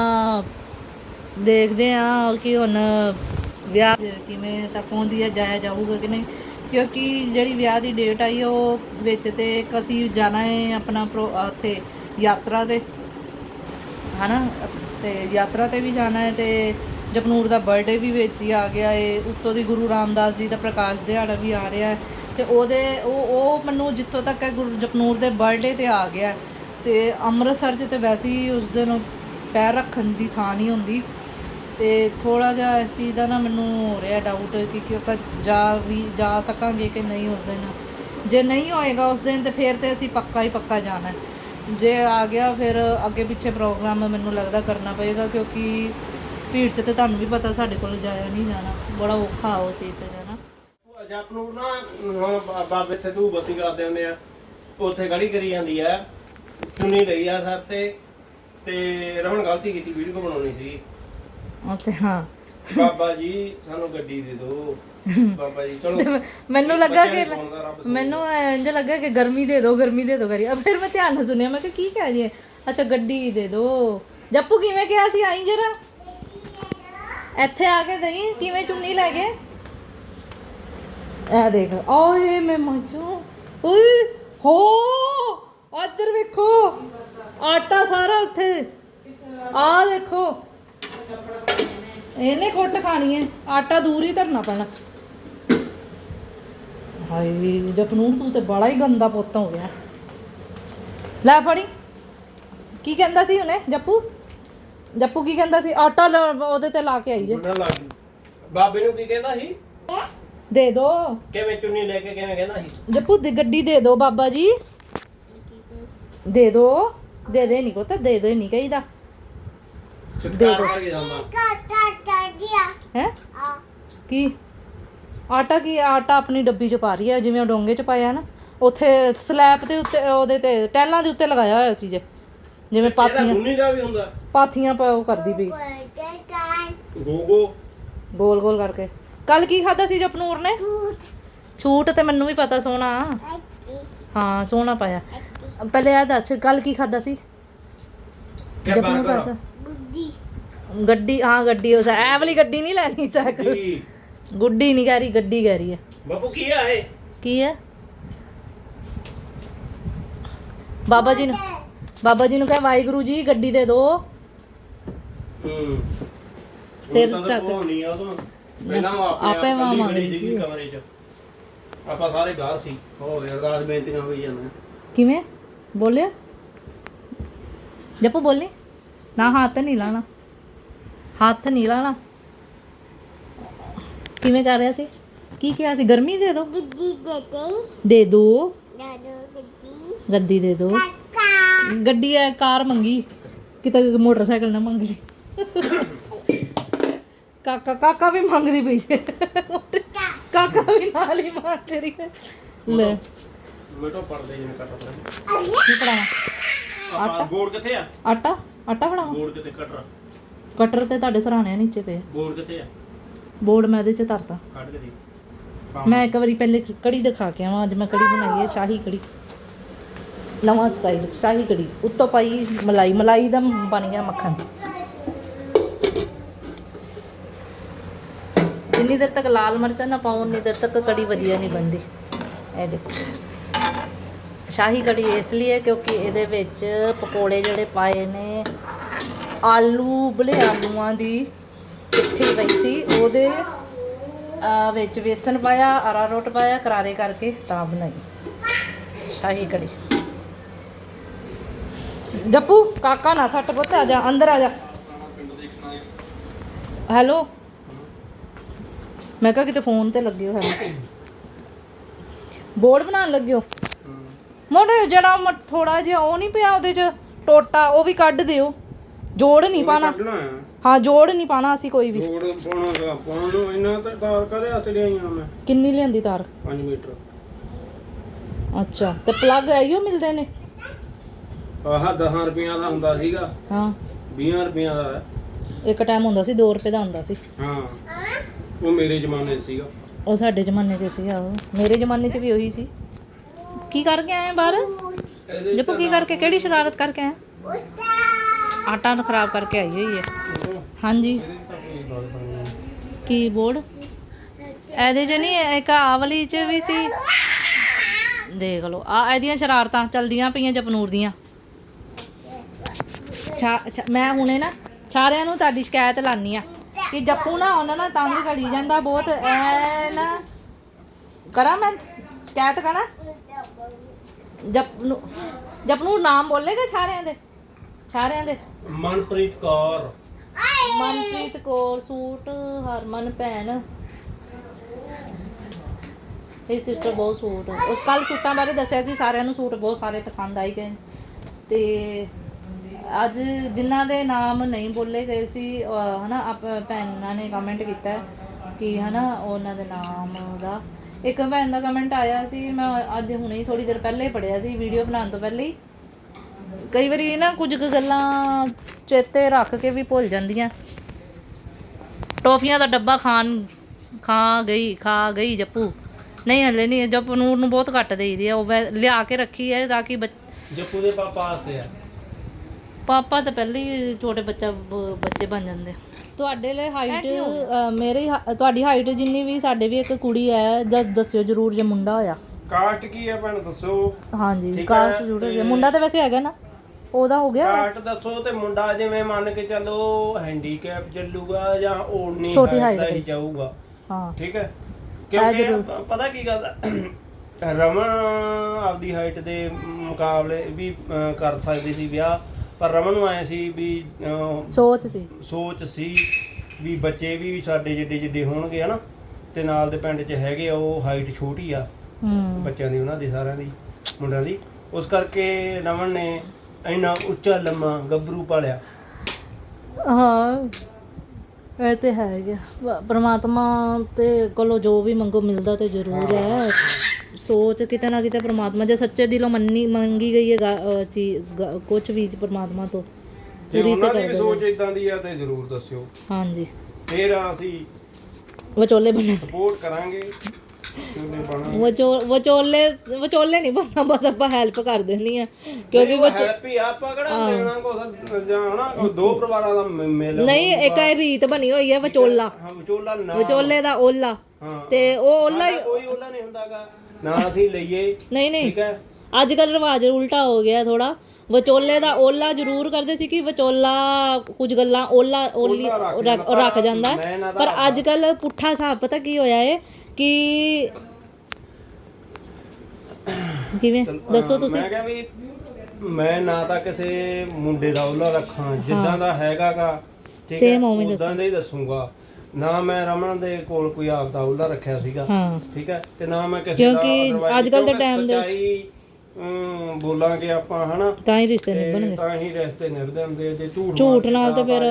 ਦੇਖਦੇ ਆ ਕਿ ਹੁਣ ਵਿਆਹ ਕਿਵੇਂ ਤੱਕ ਆਉਂਦੀ ਹੈ ਜਾਇਆ ਜਾਊਗਾ ਕਿ ਨਹੀਂ। ਕਿਉਂਕਿ ਜਿਹੜੀ ਵਿਆਹ ਦੀ ਡੇਟ ਆਈ ਉਹ ਵਿੱਚ ਤੇ ਇੱਕ ਅਸੀਂ ਜਾਣਾ ਹੈ ਆਪਣਾ ਪ੍ਰੋ- ਉੱਥੇ ਯਾਤਰਾ ਤੇ। ਹਨਾ? ਤੇ ਯਾਤਰਾ ਤੇ ਵੀ ਜਾਣਾ ਹੈ ਤੇ ਜਪਨੂਰ ਦਾ ਬਰਥਡੇ ਵੀ ਵਿੱਚ ਹੀ ਆ ਗਿਆ ਏ। ਉੱਤੋਂ ਦੀ ਗੁਰੂ ਰਾਮਦਾਸ ਜੀ ਦਾ ਪ੍ਰਕਾਸ਼ ਦਿਹਾੜਾ ਵੀ ਆ ਰਿਹਾ ਹੈ ਤੇ ਉਹਦੇ, ਉਹ ਉਹ ਮੈਨੂੰ ਜਿੱਥੋਂ ਤੱਕ ਹੈ ਗੁਰੂ ਜਪਨੂਰ ਦੇ ਬਰਥਡੇ ਤੇ ਆ ਗਿਆ ਹੈ। ਤੇ ਅੰਮ੍ਰਿਤਸਰ 'ਚ ਤੇ ਵੈਸੇ ਹੀ ਉਸ ਦਿਨ ਪੈਰ ਰੱਖਣ ਦੀ ਥਾਂ ਨਹੀਂ ਹੁੰਦੀ। ਤੇ ਥੋੜਾ ਜਿਹਾ ਇਸ ਚੀਜ਼ ਦਾ ਨਾ ਮੈਨੂੰ ਹੋ ਰਿਹਾ ਡਾਊਟ ਕਿ ਕਿ ਆਪਾਂ ਜਾ ਵੀ, ਜਾ ਸਕਾਂਗੇ ਕਿ ਨਹੀਂ ਉਸ ਦਿਨ। ਜੇ ਨਹੀਂ ਹੋਏਗਾ ਉਸ ਦਿਨ ਤੇ ਫਿਰ ਤੇ ਅਸੀਂ ਪੱਕਾ ਹੀ ਪੱਕਾ ਜਾਣਾ। ਜੇ ਆ ਗਿਆ ਫਿਰ ਅੱਗੇ ਪਿੱਛੇ ਪ੍ਰੋਗਰਾਮ ਮੈਨੂੰ ਲੱਗਦਾ ਕਰਨਾ ਪਏਗਾ ਕਿਉਂਕਿ ਭੀੜ 'ਚ ਤੇ ਤੁਹਾਨੂੰ ਵੀ ਪਤਾ ਸਾਡੇ ਕੋਲ ਜਾਇਆ ਨਹੀਂ ਜਾਣਾ। ਬੜਾ ਔਖਾ ਉਹ ਚੀਜ਼ ਤੇ ਜਾਣਾ। ਜੱਪ ਨੂੰ ਨਾ, ਹੁਣ ਬਾਬੇ ਇੱਥੇ ਤੂੰ ਬੱਤੀ ਕਰਦੇ ਹੁੰਦੇ ਆ। ਉੱਥੇ ਗੜੀ ਕਰੀ ਜਾਂਦੀ ਆ। ਚੁਣੀ ਲਈ ਆ ਸਰ ਤੇ ਤੇ ਰਮਣ ਗਲਤੀ ਕੀਤੀ ਵੀਡੀਓ ਬਣਾਉਣੀ ਸੀ। ਉੱਥੇ ਹਾਂ। ਬਾਬਾ ਜੀ ਸਾਨੂੰ ਗੱਡੀ ਦੇ ਦਿਓ। ਬਾਬਾ ਜੀ ਚਲੋ। ਮੈਨੂੰ ਲੱਗਾ ਕਿ ਮੈਨੂੰ ਇੰਜ ਲੱਗਾ ਕਿ ਗਰਮੀ ਦੇ ਦਿਓ ਗਰਮੀ ਦੇ ਦਿਓ ਕਰੀ ਅਬ ਫਿਰ ਮੈਂ ਧਿਆਨ ਨਾਲ ਸੁਣਿਆ ਮੈਂ ਕਿ ਕੀ ਕਹਿ ਰਹੀ ਹੈ? ਅੱਛਾ ਗੱਡੀ ਦੇ ਦੋ ਜੱਪੂ ਕਿਵੇਂ ਕਿਹਾ ਸੀ? ਆਈ ਜਰਾ। ਇੱਥੇ ਆ ਕੇ ਦਈ ਕਿਵੇਂ ਚੁੰਨੀ ਲੈ ਗਏ ਇਹ ਦੇਖ ਓਏ ਮੈਂ ਮੱਜੂ ਓਏ ਹੋ! ਇੱਧਰ ਵੇਖੋ। ਆਟਾ ਸਾਰਾ ਉੱਥੇ। ਆ ਦੇਖੋ। ਇਹਨੇ ਖੁੱਟ ਖਾਣੀ ਹੈ। ਆਟਾ ਦੂਰ ਹੀ ਧਰਨਾ ਪੈਣਾ। ਹਾਏ ਜਪਨੂਰ ਤੂੰ ਤੇ ਬੜਾ ਹੀ ਗੰਦਾ ਪੁੱਤ ਹੋ ਗਿਆ। ਲੈ ਫੜੀ। ਕੀ ਕਹਿੰਦਾ ਸੀ ਉਹਨੇ? ਜੱਪੂ? ਜੱਪੂ ਕੀ ਕਹਿੰਦਾ ਸੀ? ਆਟਾ ਉਹਦੇ ਤੇ ਲਾ ਕੇ ਆਈ ਜੇ। ਬਾਬੇ ਨੂੰ ਕੀ ਕਹਿੰਦਾ ਸੀ? ਦੇ ਦੋ। ਕਿਵੇਂ ਚੁੰਨੀ ਲੈ ਕੇ ਕਿਵੇਂ ਕਹਿੰਦਾ ਸੀ? ਜੱਪੂ ਦੀ ਗੱਡੀ ਦੇ ਦੋ ਬਾਬਾ ਜੀ। ਦੇ ਦੋ। ਦੇ ਦੇ ਨਹੀਂ ਕੋ ਤਾਂ ਦੇ ਦੋ ਨਹੀਂ ਕਹੀਦਾ। ਸਤਕਾਰ ਕਰਕੇ ਜਾਂਦਾ ਹੈ? ਕੀ? ਆਟਾ ਕੀ? ਆਟਾ ਆਪਣੀ ਡੱਬੀ ਚ ਪਾ ਰਹੀ ਹੈ ਜਿਵੇਂ ਉਹ ਡੋਂਗੇ ਚ ਪਾਇਆ ਨਾ। ਉੱਥੇ ਸਲੈਬ ਦੇ ਉੱਤੇ ਉਹਦੇ ਤੇ ਟੈਲਾਂ ਦੇ ਉੱਤੇ ਲਗਾਇਆ ਹੋਇਆ ਸੀ ਜੇ। ਜਿਵੇਂ ਇਹਦਾ ਪਾਥੀਆਂ। ਗੁੰਨੀ ਦਾ ਵੀ ਹੁੰਦਾ। ਪਾਥੀਆਂ ਪਾ ਉਹ ਕਰਦੀ ਪਈ। ਗੋਗੋ ਗੋਲ ਗੋਲ ਕਰਕੇ। ਕੱਲ ਕੀ ਖਾਦਾ ਸੀ ਜਪਨੂਰ ਨੇ? ਛੂਟ। ਤੇ ਮੈਨੂੰ ਵੀ ਪਤਾ ਸੋਹਣਾ। ਹਾਂ ਸੋਹਣਾ ਪਾਇਆ। ਪਹਿਲੇ ਆ ਦੱਸ ਕੱਲ ਕੀ ਖਾਦਾ ਸੀ? ਕਿਆ ਜਪਨੂਰ ਬਾਤ ਦੱਸ। ਗੱਡੀ ਹਾਂ ਗੱਡੀ ਉਸ ਐ ਵਾਲੀ ਗੱਡੀ ਨਹੀਂ ਲੈਣੀ ਸਾਈਕਲ। ਜੀ। ਗੁੱਡੀ ਨਹੀਂ ਕਹਿ ਰਹੀ ਗੱਡੀ ਕਹਿ ਰਹੀ ਹੈ। ਬਾਪੂ ਕੀ ਆ ਇਹ? ਕੀ ਹੈ? ਬਾਬਾ ਜੀ ਨੂੰ ਬਾਬਾ ਜੀ ਨੂੰ ਕਹੇ ਵਾਹਿਗੁਰੂ ਜੀ ਗੱਡੀ ਦੇ ਹੂੰ। ਸਿਰ ਹੁਣ ਤਾਂ ਢੱਕ। ਉਹ ਨਹੀਂ ਆ ਉਦੋਂ ਪਹਿਲਾਂ ਉਹ ਆਪੇ ਆਪੇ ਮਾਂ ਮਾਂ ਮੰਗ ਰਹੀ ਮੰਗਦੀ ਸੀ। ਸੀ ਕਮਰੇ 'ਚ। ਆਪਾਂ ਸਾਰੇ ਬਾਹਰ ਸੀ। ਹੋਰ ਅਰਦਾਸ ਬੇਨਤੀਆਂ ਹੋਈ ਜਾਂਦੀਆਂ। ਕਿਵੇਂ? ਬੋਲਿਆ? ਜਪੋ ਬੋਲੀ ਨਾ ਹੱਥ ਨਹੀਂ ਲਾਣਾ ਹੱਥ ਨਹੀਂ ਲਾਣਾ ਕਿਵੇਂ ਕਰ ਰਿਹਾ ਸੀ? ਕੀ ਕਿਹਾ ਸੀ? ਗਰਮੀ ਦੇ ਦੋ। ਦੇ ਦੋ। ਗੱਡੀ। ਦੇ ਦੋ। ਗੱਡੀ ਐ ਕਾਰ ਮੰਗੀ। ਕਿਤੇ ਮੋਟਰਸਾਈਕਲ ਨਾ ਮੰਗ ਲਈ। ਕਾਕਾ ਕਾਕਾ ਵੀ ਮੰਗਦੀ ਪਈ ਸੀ। ਕਾਕਾ ਵੀ ਨਾਲ ਹੀ ਮੰਗ ਰਹੀ ਹੈ। ਲੈ। ਮੇਟੋ ਪਰਦੇ ਜਿਵੇਂ ਕੱਟ ਪੜਾ ਕੀ ਪੜਾਵਾਂ ਆਪਾਂ ਬੋਰਡ ਕਿੱਥੇ ਆ? ਆਟਾ? ਆਟਾ ਬਣਾਵਾਂ? ਬੋਰਡ ਕਿੱਥੇ ਕਟਰ ਕਟਰ ਤੇ ਤੁਹਾਡੇ ਸਰਾਣੇ ਆ ਨੀਚੇ ਪਏ। ਬੋਰਡ ਕਿੱਥੇ ਆ? ਬੋਰਡ ਮੈਂ ਇਹਦੇ ਚ ਧਰਤਾ। ਕੱਢ ਕੇ ਦੇ। ਮੈਂ ਇੱਕ ਵਾਰੀ ਪਹਿਲੇ ਕੜੀ ਦਿਖਾ ਕੇ ਆਵਾਂ ਅੱਜ ਮੈਂ ਕੜੀ ਬਣਾਈ ਹੈ ਸ਼ਾਹੀ ਕੜੀ। ਲਵਾਂ ਸਾਈਡ ਸ਼ਾਹੀ ਕੜੀ। ਉੱਤੋਂ ਪਾਈ ਮਲਾਈ ਮਲਾਈ ਦਾ ਬਣ ਗਿਆ ਮੱਖਣ। ਜਿੰਨੀ ਦੇਰ ਤੱਕ ਲਾਲ ਮਿਰਚਾਂ ਨਾ ਪਾਉ ਉਨੀ ਦੇਰ ਤੱਕ ਕੜੀ ਵਧੀਆ ਨਹੀਂ ਬਣਦੀ। ਇਹ ਦੇਖੋ। ਸ਼ਾਹੀ ਕੜੀ ਇਸ ਲਈ ਹੈ ਕਿਉਂਕਿ ਇਹਦੇ ਵਿੱਚ ਪਕੌੜੇ ਜਿਹੜੇ ਪਾਏ ਨੇ ਆਲੂ ਬਲੇ ਆਲੂਆਂ ਦੀ ਪਿੱਠੀ ਪਈ ਸੀ। ਉਹਦੇ ਆ ਵਿੱਚ ਵੇਸਣ ਪਾਇਆ ਅਰਾਰੋਟ ਪਾਇਆ ਕਰਾਰੇ ਕਰਕੇ ਤਾਂ ਬਣਾਈ। ਸ਼ਾਹੀ ਕੜੀ। ਜੱਪੂ ਕਾਕਾ ਨਾ ਸੱਟ ਪੁੱਤ ਆ ਜਾ ਅੰਦਰ ਆ ਜਾ। ਹੈਲੋ? ਮੈਂ ਕਿਹਾ ਕਿਤੇ ਫੋਨ ਤੇ ਲੱਗੇ ਹੋ ਹੈ ਬੋਰਡ ਬਣਾਉਣ ਲੱਗੇ ਹੋ? ਮੋੜੇ ਜਿਹੜਾ ਥੋੜਾ ਜਿਹਾ ਉਹ ਨਹੀਂ ਪਿਆ ਉਹਦੇ ਚ ਟੋਟਾ ਉਹ ਵੀ ਕੱਢ ਦਿਓ। ਜੋੜ ਨਹੀਂ ਪਾਣਾ। ਹਾਂ ਜੋੜ ਨਹੀਂ ਪਾਣਾ ਅਸੀਂ ਕੋਈ ਵੀ। ਬੋਰਡ ਪਾਉਣਾ ਗਾ ਪਾਉਣ ਨੂੰ ਇੰਨਾ ਤਾਂ ਤਾਰ ਕਦੇ ਹੱਥ ਲਿਆਈਆਂ ਮੈਂ? ਕਿੰਨੀ ਲਿਆਂਦੀ ਤਾਰ? 5 ਮੀਟਰ। ਅੱਛਾ ਤੇ ਪਲੱਗ ਆਈਓ ਮਿਲਦੇ ਨੇ? ਆਹ 10 ਰੁਪਈਆਂ ਦਾ ਹੁੰਦਾ ਸੀਗਾ। ਹਾਂ। 20 ਰੁਪਈਆਂ ਦਾ। ਇੱਕ ਟਾਈਮ ਹੁੰਦਾ ਸੀ 2 ਰੁਪਏ ਦਾ ਹੁੰਦਾ ਸੀ। ਹਾਂ। ਉਹ ਮੇਰੇ ਜ਼ਮਾਨੇ ਸੀਗਾ। ਉਹ ਸਾਡੇ ਜ਼ਮਾਨੇ 'ਚ ਸੀਗਾ ਉਹ। ਮੇਰੇ ਜ਼ਮਾਨੇ 'ਚ ਵੀ ਉਹੀ ਸੀ। ਕੀ ਕਰਕੇ ਆਏ ਬਾਹਰ? ਜੱਪੂ ਕੀ ਕਰਕੇ ਕਿਹੜੀ ਸ਼ਰਾਰਤ ਕਰਕੇ ਆਏ ਆਟਾ ਨੂੰ ਖਰਾਬ ਕਰਕੇ ਆਈ ਹੋਈ ਹੈ। ਹਾਂਜੀ। ਇਹਦੇ ਕੀ ਬੋਰਡ ਇਹਦੇ 'ਚ ਨਹੀਂ, ਇੱਕ ਆਹ ਵਾਲੀ 'ਚ ਵੀ ਸੀ। ਦੇਖ ਲਓ ਆ ਇਹਦੀਆਂ ਸ਼ਰਾਰਤਾਂ ਚਲਦੀਆਂ ਪਈਆਂ ਜਪਨੂਰ ਦੀਆਂ। ਛਾ ਮੈਂ ਹੁਣੇ ਨਾ ਸਾਰਿਆਂ ਨੂੰ ਤੁਹਾਡੀ ਸ਼ਿਕਾਇਤ ਲਾਨੀ ਆ ਕਿ ਜੱਪੂ ਨਾ, ਉਹਨਾਂ ਨਾਲ ਤੰਗ ਕਰੀ ਜਾਂਦਾ ਬਹੁਤ। ਐ ਨਾ ਕਰਾਂ ਮੈਂ ਸ਼ਿਕਾਇਤ ਕਰਾਂ? ਜਪਨੂ ਜਪਨੂ ਨਾਮ ਬੋਲੇਗਾ ਸਾਰਿਆਂ ਦੇ? ਸਾਰਿਆਂ ਦੇ? ਮਨਪ੍ਰੀਤ ਕੌਰ। ਮਨਪ੍ਰੀਤ ਕੌਰ ਸੂਟ ਹਰਮਨ ਭੈਣ। ਇਹ ਸਿਸਟਰ ਬਹੁਤ ਸੂਟ ਉਸ ਕੱਲ ਸੂਟਾਂ ਬਾਰੇ ਦੱਸਿਆ ਸੀ ਸਾਰਿਆਂ ਨੂੰ ਸੂਟ ਬਹੁਤ ਸਾਰੇ ਪਸੰਦ ਆਈ ਗਏ। ਤੇ ਅੱਜ ਜਿਨ੍ਹਾਂ ਦੇ ਨਾਮ ਨਹੀਂ ਬੋਲੇ ਗਏ ਸੀ ਅਹ ਹਨਾ ਆਪ ਭੈਣਾਂ ਨੇ ਕਮੈਂਟ ਕੀਤਾ ਹੈ ਕਿ ਹਨਾ ਉਹਨਾਂ ਦੇ ਨਾਮ ਦਾ। ਇੱਕ ਭੈਣ ਦਾ ਕਮੈਂਟ ਆਇਆ ਸੀ ਮੈਂ ਅੱਜ ਹੁਣੇ ਹੀ ਥੋੜੀ ਦੇਰ ਪਹਿਲੇ ਪੜਿਆ ਸੀ ਵੀਡੀਓ ਬਣਾਉਣ ਤੋਂ ਪਹਿਲੇ ਹੀ। ਕਈ ਵਾਰੀ ਨਾ ਕੁਝ ਕੁ ਗੱਲਾਂ ਚੇਤੇ ਰੱਖ ਕੇ ਵੀ ਭੁੱਲ ਜਾਂਦੀਆਂ। ਟੋਫੀਆਂ ਦਾ ਡੱਬਾ ਖਾਣ ਖਾ ਗਈ ਖਾ ਗਈ ਜੱਪੂ। ਨਹੀਂ ਹਲੇ ਨਹੀਂ ਜੱਪੂ ਨੂਰ ਨੂੰ ਬਹੁਤ ਘੱਟ ਦੇਈਦੀ ਆ ਉਹ ਵੈ- ਲਿਆ ਕੇ ਰੱਖੀ ਹੈ ਤਾਂ ਕਿ ਬੱਚ- ਜੱਪੂ ਦੇ ਪਾਪਾ ਵਾਸਤੇ ਆ। ਪਾਪਾ ਤਾਂ ਪਹਿਲੇ ਹੀ ਛੋਟੇ ਬੱਚਾ ਬ- ਬੱਚੇ ਬਣ ਜਾਂਦੇ। ਤੁਹਾਡੇ ਲਈ ਹਾਈਟ ਮੇਰੀ ਤੁਹਾਡੀ ਹਾਈਟ ਜਿੰਨੀ ਵੀ ਸਾਡੇ ਵੀ ਇੱਕ ਕੁੜੀ ਹੈ ਜਦ ਦੱਸਿਓ ਜਰੂਰ ਜੇ ਮੁੰਡਾ ਹੋਇਆ। ਕਾਸਟ ਕੀ ਹੈ ਭੈਣ ਦੱਸੋ? ਹਾਂਜੀ ਠੀਕ ਕਾਸ਼ ਹੈ, ਜ਼ਰੂਰ ਤੇ- ਹੈ ਮੁੰਡਾ ਤਾਂ ਵੈਸੇ ਹੈਗਾ ਨਾ ਉਹਦਾ ਹੋ ਗਿਆ। ਕਾਸਟ ਦੱਸੋ ਤੇ ਮੁੰਡਾ ਜਿਵੇਂ ਮੰਨ ਕੇ ਚੱਲੋ ਹੈਂਡੀਕੈਪ ਚੱਲੂਗਾ ਜਾਂ ਓੜਨੀ ਛੋਟੀ height ਦਾ ਹੀ ਦੇ। ਜਾਊਗਾ। ਹਾਂ। ਠੀਕ ਹੈ? ਜ਼ਰੂਰ। ਕਿਉਂਕਿ ਪਤਾ ਕੀ ਗੱਲ ਹੈ ਰਮਨ ਆਪਦੀ ਹਾਈਟ ਦੇ ਮੁਕਾਬਲੇ ਵੀ ਅਹ, ਕਰ ਸਕਦੀ ਸੀ ਵਿਆਹ। ਪਰ ਰਮਨ ਨੂੰ ਆਏ ਸੀ ਵੀ ਅਹ, ਸੋਚ ਸੀ। ਸੋਚ ਸੀ ਵੀ ਬੱਚੇ ਵੀ ਸਾਡੇ ਜਿੱਡੇ ਜਿੱਡੇ ਹੋਣਗੇ ਹਨਾ? ਤੇ ਨਾਲ ਦੇ ਪਿੰਡ 'ਚ ਹੈਗੇ ਆ ਉਹ ਹਾਈਟ ਛੋਟੀ ਆ। ਹੂੰ। ਬੱਚਿਆਂ ਦੀ ਉਹਨਾਂ ਦੀ ਸਾਰਿਆਂ ਦੀ ਮੁੰਡਿਆਂ ਦੀ। ਉਸ ਕਰਕੇ ਰਮਨ ਨੇ ਇੰਨਾ ਉੱਚਾ ਲੰਮਾ ਗੱਭਰੂ ਪਾਲਿਆ। ਹਾਂ ਇਹ ਤੇ ਹੈ ਗਿਆ ਪ੍ਰਮਾਤਮਾ ਤੇ ਕੋਲੋਂ ਜੋ ਵੀ ਮੰਗੋ ਮਿਲਦਾ ਤੇ ਜ਼ਰੂਰ ਹੈ। ਸੋਚ ਕਿਤੇ ਨਾ ਕਿਤੇ ਪ੍ਰਮਾਤਮਾ ਜੇ ਸੱਚੇ ਦਿਲੋਂ ਮੰਨੀ ਮੰਗੀ ਗਈ ਹੈ ਗਾ- ਅਹ ਚੀਜ਼ ਕੁਝ ਵੀ ਪ੍ਰਮਾਤਮਾ ਤੋਂ ਜੇ ਪੂਰੀ ਉਹਨਾਂ ਦੀ ਵੀ ਕਰ ਸੋਚ ਇਦਾਂ ਦੀ ਆ ਤੇ ਜ਼ਰੂਰ ਦੱਸਿਓ। ਹਾਂਜੀ। ਫਿਰ ਅਸੀਂ ਵਿਚੋਲੇ ਬਣੇ। ਸਪੋਰਟ ਕਰਾਂਗੇ। ਵਿਚੋ ਵਿਚੋਲੇ ਵਿਚੋਲੇ ਨਹੀਂ ਬਣਨਾ ਬਸ ਆਪਾਂ ਹੈਲਪ ਕਰ ਦੇਣੀ ਹੈ। ਕਿਉਂਕਿ ਵਿਚ ਹੈਪੀ ਆਪਾਂ ਕਿਹੜਾ ਦੇਣਾ ਕੋ ਜਾਣਾ ਕੋ ਦੋ ਪਰਿਵਾਰਾਂ ਦਾ ਮ- ਮਿਲ ਨਹੀਂ ਇੱਕ ਇਹ ਰੀਤ ਬਣੀ ਹੋਈ ਹੈ ਵਿਚੋਲਾ। ਹਾਂ ਵਿਚੋਲਾ ਨਾ। ਵਿਚੋਲੇ ਦਾ ਓਲਾ। ਹਾਂ। ਤੇ ਉਹ ਓਲਾ ਹੀ ਕੋਈ ਉਹਲਾ ਨਹੀਂ ਹੁੰਦਾਗਾ। ਨਾ ਅਸੀਂ ਲਈਏ। ਨਹੀਂ ਨਹੀਂ। ਠੀਕ ਹੈ। ਅੱਜ ਕੱਲ ਰਿਵਾਜ ਉਲਟਾ ਹੋ ਗਿਆ ਥੋੜਾ ਵਿਚੋਲੇ ਦਾ ਓਲਾ ਜ਼ਰੂਰ ਕਰਦੇ ਸੀ ਕਿ ਵਿਚੋਲਾ ਕੁਝ ਗੱਲਾਂ ਓਲਾ ਓਲੀ ਰੱਖ ਜਾਂਦਾ, ਮੈਂ ਪਰ ਅੱਜ ਕੱਲ ਪੁੱਠਾ ਹਿਸਾਬ ਪਤਾ ਕੀ ਹੋਇਆ ਏ? ਕਿ ਕਿਵੇਂ? ਦੱਸੋ ਤੁਸੀਂ। ਮੈਂ ਕਿਹਾ ਵੀ ਮੈਂ ਨਾ ਤਾਂ ਕਿਸੇ ਮੁੰਡੇ ਦਾ ਉਹਲਾ ਰੱਖਾਂ ਜਿੱਦਾਂ ਦਾ ਹੈਗਾਗਾ ਠੀਕ ਉਵੇਂ ਉਦਾਂ ਦਾ ਹੀ ਦੱਸੂਗਾ। ਨਾ ਮੈਂ ਰਮਨ ਦੇ ਕੋਲ ਕੋਈ ਆਪ ਦਾ ਉਹਲਾ ਰੱਖਿਆ ਸੀਗਾ ਹਾਂ। ਠੀਕ ਹੈ ਤੇ ਨਾ ਮੈਂ ਕਿਸੇ ਦਾ ਕਿਉਂਕਿ ਅੱਜ ਕੱਲ੍ਹ ਦੇ time ਦੇ- ਬੋਲਾਂਗੇ ਆਪਾਂ ਹਨਾ? ਤਾਂ ਹੀ ਰਿਸ਼ਤੇ ਨਿਭਣਗੇ। ਤਾਂ ਹੀ ਰਸਤੇ ਨਿਭਦੇ ਹੁੰਦੇ। ਜੇ ਝੂਠ ਝੂਠ ਨਾਲ ਤੇ ਫਿਰ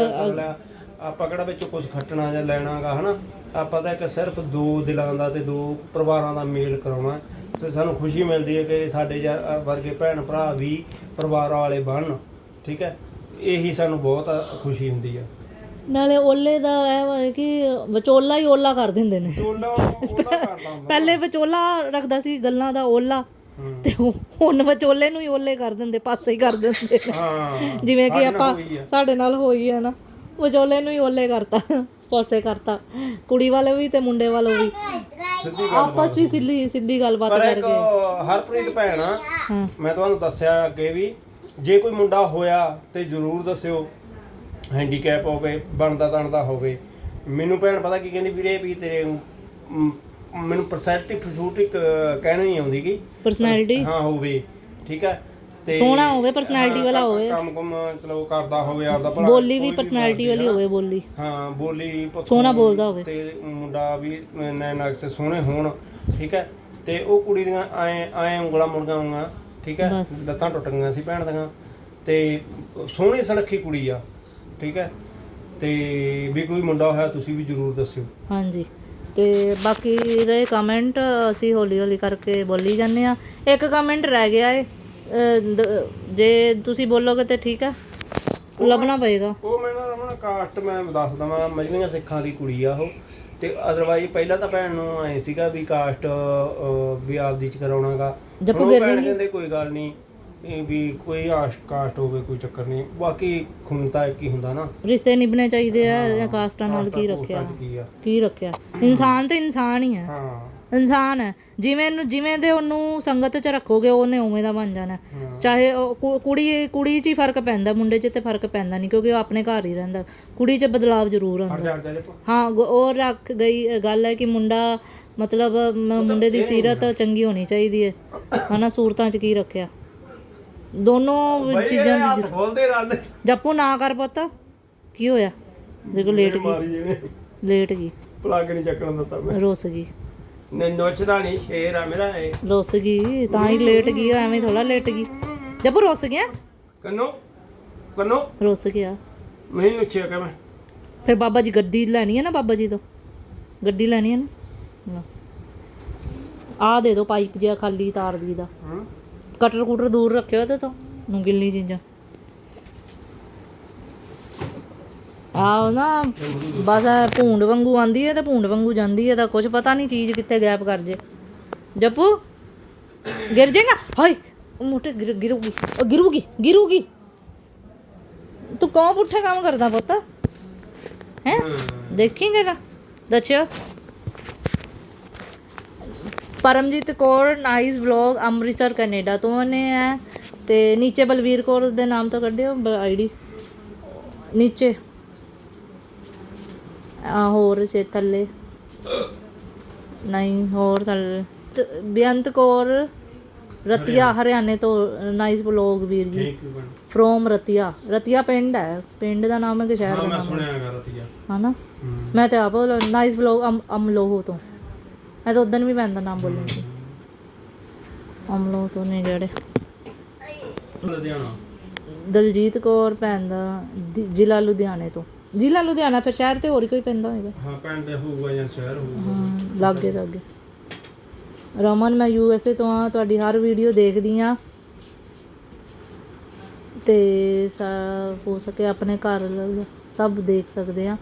ਆਪਾਂ ਕਿਹੜਾ ਵਿੱਚ ਕੁਝ ਖੱਟਣਾ ਜਾਂ ਲੈਣਾਗਾ ਹਨਾ? ਆਪਾਂ ਤਾਂ ਇੱਕ ਸਿਰਫ ਦੋ ਦਿਲਾਂ ਦਾ ਤੇ ਦੋ ਪਰਿਵਾਰਾਂ ਦਾ ਮੇਲ ਕਰਾਉਣਾ। ਤੇ ਸਾਨੂੰ ਖੁਸ਼ੀ ਮਿਲਦੀ ਹੈ ਕਿ ਸਾਡੇ ਵਰਗੇ ਭੈਣ ਭਰਾ ਵੀ ਪਰਿਵਾਰ ਵਾਲੇ ਬਣਨ ਠੀਕ ਹੈ? ਇਹੀ ਸਾਨੂੰ ਬਹੁਤ ਖੁਸ਼ੀ ਹੁੰਦੀ ਆ। ਨਾਲੇ ਓਲੇ ਦਾ ਇਹ ਵਾ ਕਿ ਵਿਚੋਲਾ ਹੀ ਓਲਾ ਕਰ ਦਿੰਦੇ ਨੇ। ਚੋਲਾ ਉਹਦਾ ਕਰਦਾ ਹੁੰਦਾ ਪਹਿਲੇ ਵਿਚੋਲਾ ਰੱਖਦਾ ਸੀ ਗੱਲਾਂ ਦਾ ਓਲਾ। ਹੂੰ। ਤੇ ਹੁਣ- ਹੁਣ ਵਿਚੋਲੇ ਨੂੰ ਹੀ ਓਲੇ ਕਰ ਦਿੰਦੇ ਪਾਸੇ ਹੀ ਕਰ ਦਿੰਦੇ ਨੇ। ਹਾਂ। ਜਿਵੇਂ ਕਿ ਸਾਡੇ ਨਾਲ ਆਪਾਂ ਹੋਈ ਆ। ਸਾਡੇ ਨਾਲ ਹੋਈ ਹੈ ਨਾ। ਵਿਚੋਲੇ ਨੂੰ ਹੀ ਓਲੇ ਕਰਤਾ ਪਾਸੇ ਕਰਤਾ। ਕੁੜੀ ਵਾਲੇ ਵੀ ਤੇ ਮੁੰਡੇ ਵਾਲੇ ਵੀ। ਸਿੱਧੀ ਗੱਲ ਆਪਸ ਵਿੱਚ ਸਿੱਧੀ ਸਿੱਧੀ ਗੱਲਬਾਤ ਪਰ ਇੱਕ ਕਰਕੇ ਹਰਪ੍ਰੀਤ ਭੈਣ ਆ ਹਾਂ। ਮੈਂ ਤੁਹਾਨੂੰ ਦੱਸਿਆ ਅੱਗੇ ਵੀ ਜੇ ਕੋਈ ਮੁੰਡਾ ਹੋਇਆ ਤੇ ਜਰੂਰ ਦੱਸਿਓ ਹੈਂਡੀਕੈਪ ਹੋਵੇ ਬਣਦਾ ਤਣਦਾ ਹੋਵੇ। ਮੈਨੂੰ ਭੈਣ ਪਤਾ ਕੀ ਕਹਿੰਦੀ ਵੀਰੇ ਵੀ ਤੇਰੇ ਮ, ਮੈਨੂੰ ਪਰਸੈਂਟਿਵ ਫਸੂਟਿਕ ਕਹਿਣਾ ਨਹੀਂ ਆਉਂਦੀ ਗੀ। ਪਰਸਨੈਲਿਟੀ ਹਾਂ ਹੋਵੇ। ਠੀਕ ਹੈ ਤੇ ਸੋਹਣਾ ਹੋਵੇ, ਹਾਂ, ਵਾਲਾ ਹੋਵੇ। ਕੰਮ ਕੰਮ ਚਲੋ ਕਰਦਾ ਹੋਵੇ ਆਪਦਾ ਭਲਾ ਬੋਲੀ ਵੀ ਪਰਸਨੈਲਿਟੀ ਵਾਲੀ। ਹੋਵੇ ਬੋਲੀ। ਹਾਂ ਬੋਲੀ ਸੋਹਣਾ ਬੋਲਦਾ ਹੋਵੇ। ਤੇ ਮੁੰਡਾ ਵੀ ਨੈਣ ਅਕਸੇ ਸੋਹਣੇ ਹੋਣ ਠੀਕ ਹੈ? ਤੇ ਉਹ ਕੁੜੀ ਦੀਆਂ ਐ ਐ ਉਂਗਲਾਂ ਮੁੜੀਆਂ ਹੋਈਆਂ ਠੀਕ ਹੈ? ਬਸ। ਲੱਤਾਂ ਟੁੱਟ ਗਈਆਂ ਸੀ ਭੈਣ ਦੀਆਂ। ਤੇ ਸੋਹਣੀ ਸੁਨੱਖੀ ਕੁੜੀ ਆ ਠੀਕ ਹੈ? ਤੇ ਵੀ ਕੋਈ ਮੁੰਡਾ ਹੋਇਆ ਤੁਸੀਂ ਵੀ ਜ਼ਰੂਰ ਦੱਸਿਓ। ਹਾਂਜੀ। ਤੇ ਬਾਕੀ ਰਹੇ ਕਮੈਂਟ ਅਸੀਂ ਹੌਲੀ ਹੌਲੀ ਕਰਕੇ ਬੋਲੀ ਜਾਂਦੇ ਆ ਇੱਕ ਕਮੈਂਟ ਰਹਿ ਗਿਆ ਏ। ਜੇ ਤੁਸੀਂ ਬੋਲੋਗੇ ਤੇ ਠੀਕ ਹੈ ਲੱਭਣਾ ਪਏਗਾ। ਉਹ ਮੈਂ ਨਾ ਰਮਨ ਕਾਸਟ ਮੈਂ ਦੱਸ ਦਵਾਂ ਮਜਲੀਆਂ ਸਿੱਖਾਂ ਦੀ ਕੁੜੀ ਆ ਉਹ। ਤੇ ਅਦਰਵਾਈਜ਼ ਪਹਿਲਾਂ ਤਾਂ ਭੈਣ ਨੂੰ ਐ ਸੀਗਾ ਵੀ ਕਾਸਟ ਵੀ ਆਪਦੀ ਚ ਕਰਾਉਣਾਗਾ। ਜੱਪੂ ਹੁਣ ਉਹ ਗਿਰਦੇ ਭੈਣ ਨੀ? ਕਹਿੰਦੇ ਕੋਈ ਗੱਲ ਨਹੀਂ ਇਹ ਵੀ ਕੋਈ ਆਸ਼ ਕਾਸਟ ਹੋਵੇ ਕੋਈ ਚੱਕਰ ਨਹੀਂ ਬਾਕੀ ਖੂਨ ਤਾਂ ਇੱਕ ਹੀ ਹੁੰਦਾ ਨਾ। ਰਿਸ਼ਤੇ ਨਿਭਣੇ ਚਾਹੀਦੇ ਆ ਕਾਸਟਾਂ ਨਾਲ ਕੀ ਰੱਖਿਆ? ਕੀ ਆ। ਰੱਖਿਆ? ਇਨਸਾਨ ਤੇ ਇਨਸਾਨ ਹੀ ਹੈ ਹਾਂ। ਇਨਸਾਨ ਹੈ। ਜਿਵੇਂ ਨੂੰ ਜਿਵੇਂ ਦੇ ਉਹਨੂੰ ਸੰਗਤ 'ਚ ਰੱਖੋਗੇ ਉਹਨੇ ਉਵੇਂ ਦਾ ਬਣ ਜਾਣਾ। ਚਾਹੇ ਉਹ ਕੁ- ਕੁੜੀ ਕੁੜੀ 'ਚ ਹੀ ਫ਼ਰਕ ਪੈਂਦਾ ਮੁੰਡੇ 'ਚ ਤੇ ਫ਼ਰਕ ਪੈਂਦਾ ਨਹੀਂ ਕਿਉਂਕਿ ਉਹ ਆਪਣੇ ਘਰ ਹੀ ਰਹਿੰਦਾ। ਕੁੜੀ 'ਚ ਬਦਲਾਵ ਜ਼ਰੂਰ ਹਟ ਆਉਂਦਾ ਜਾ ਹਟ ਜਾ। ਜੱਪ। ਹਾਂ ਗ- ਉਹ ਰੱਖ ਗਈ ਅ, ਗੱਲ ਹੈ ਕਿ ਮੁੰਡਾ ਮਤਲਬ ਮ- ਮੁੰਡੇ ਦੀ ਸੀਰਤ ਚੰਗੀ ਹੋਣੀ ਚਾਹੀਦੀ ਹੈ। ਹਨਾ ਸੂਰਤਾਂ 'ਚ ਕੀ ਰੱਖਿਆ? ਦੋਨੋਂ ਬਈ ਇਹ ਚੀਜ਼ਾਂ ਦੀ ਹੱਥ ਖੋਲਦੇ ਰਹਿੰਦੇ ਜੱਪੂ ਨਾ ਕਰ ਪੁੱਤ। ਕੀ ਹੋਇਆ? ਦੇਖੋ ਲੇਟ ਗਈ। ਮਾਰੀ ਲੇਟ ਗਈ। ਪਲੱਗ ਨਹੀਂ ਚੱਕਣ ਦਿੱਤਾ ਮੈਂ। ਰੁੱਸ ਗਈ। ਨੇ ਨੋਚਦਾ ਨਹੀਂ ਸ਼ੇਰ ਆ ਮੇਰਾ ਇਹ। ਰੁੱਸ ਗਈ ਤਾਂ ਹੀ ਲੇਟ ਗਈ ਉਹ ਐਵੇਂ ਥੋੜਾ ਲੇਟ ਗਈ। ਜੱਪੂ ਰੁੱਸ ਗਿਆ? ਕੰਨੋ ਕੰਨੋ। ਰੁੱਸ ਗਿਆ। ਮੈਂ ਨੁੱਚਿਆ ਕਿ ਮੈਂ। ਫਿਰ ਬਾਬਾ ਜੀ ਗੱਡੀ ਲੈਣੀ ਹੈ ਨਾ ਬਾਬਾ ਜੀ ਤੋਂ? ਗੱਡੀ ਲੈਣੀ ਹੈ ਨਾ? ਆ ਦੇ ਦਿਓ ਪਾਈਪ ਜਿਹਾ ਖਾਲੀ ਤਾਰ ਦੀ। ਦਾ ਕਟਰ ਕੁਟਰ ਦੂਰ ਰੱਖਿਓ ਇਹਦੇ ਤੋਂ। ਨੂੰ ਗਿੱਲੀ ਚੀਜ਼ਾਂ। ਆਹ ਨਾ, ਬਸ ਇਹ ਭੂੰਡ ਵਾਂਗੂ ਆਂਦੀ ਹੈ ਤੇ ਭੂੰਡ ਵਾਂਗੂ ਜਾਂਦੀ ਹੈ ਤਾਂ ਕੁਝ ਪਤਾ ਨਹੀਂ ਚੀਜ਼ ਕਿੱਥੇ ਗੈਪ ਕਰ ਜੇ। ਜੱਪੂ, ਗਿਰ ਜਾਏਗਾ ਹਾਏ ਮੋਟੇ ਗਿਰੂਗੀ, ਉਹ ਗਿਰੂਗੀ ਗਿਰੂਗੀ। ਤੂੰ ਕੌਣ ਪੁੱਠੇ ਕੰਮ ਕਰਦਾ ਪੁੱਤ? ਹੈ? ਦੇਖੀ ਨਾ ਦੱਸਿਓ। Paramjit Kaur nice vlog Amritsar, Canada ਤੋਂ ਨੇ ਹੈ ਤੇ ਨੀਚੇ ਬਲਵੀਰ ਕੌਰ ਦੇ ਨਾਮ ਤੋਂ ਕੱਢਿਓ ਆਈਡੀ ਨੀਚੇ। ਆ ਹੋਰ ਛੇ ਥੱਲੇ। ਨਹੀਂ ਹੋਰ ਥੱਲੇ। ਤੇ ਬੇਅੰਤ ਕੌਰ ਰਤੀਆ ਹਰਿਆਣੇ। ਤੋਂ ਨਾਈਸ ਵਲੌਗ ਵੀਰ ਜੀ। ਥੈਂਕ ਯੂ ਭੈਣ। ਫਰੋਮ ਰਤੀਆ। ਰਤੀਆ ਪਿੰਡ ਹੈ। ਪਿੰਡ ਦਾ ਨਾਮ ਹੈ ਕਿ ਸ਼ਹਿਰ ਹਾਂ ਦਾ ਮੈਂ ਨਾਮ ਸੁਣਿਆ ਹੈਗਾ ਰਤੀਆ। ਹਨਾ? ਹੂੰ। ਮੈਂ ਤੇ ਆਪ ਨਾਈਸ ਵਲੌਗ ਅਮਲੋਹ ਤੋਂ। ਮੈਂ ਤਾਂ ਉਦੋਂ ਵੀ ਮੈਂ ਦਾ ਨਾਮ ਬੋਲਣ ਸੀ। ਅਮਲੋਹ ਤੋਂ ਨੇ ਜਿਹੜੇ। ਲੁਧਿਆਣਾ। ਦਲਜੀਤ ਕੌਰ ਭੈਣ ਦਾ ਦਿ- ਜ਼ਿਲ੍ਹਾ ਲੁਧਿਆਣੇ ਤੋਂ। ਜ਼ਿਲ੍ਹਾ ਲੁਧਿਆਣਾ ਫਿਰ ਸ਼ਹਿਰ ਤੇ ਹੋਰ ਕੋਈ ਪੈਂਦਾ ਹੋਏਗਾ? ਹਾਂ ਪਿੰਡ ਹੋਊਗਾ ਜਾਂ ਸ਼ਹਿਰ ਹੋਊਗਾ। ਹਾਂ ਲਾਗੇ ਲਾਗੇ। ਰਮਨ ਮੈਂ ਯੂ ਐਸ ਏ ਤੋਂ ਆ ਤੁਹਾਡੀ ਹਰ ਵੀਡੀਓ ਦੇਖਦੀ ਆ। ਤੇ ਹੋ ਸਕੇ ਆਪਣੇ ਘਰ ਸਭ ਦੇਖ ਸਕਦੇ ਆ।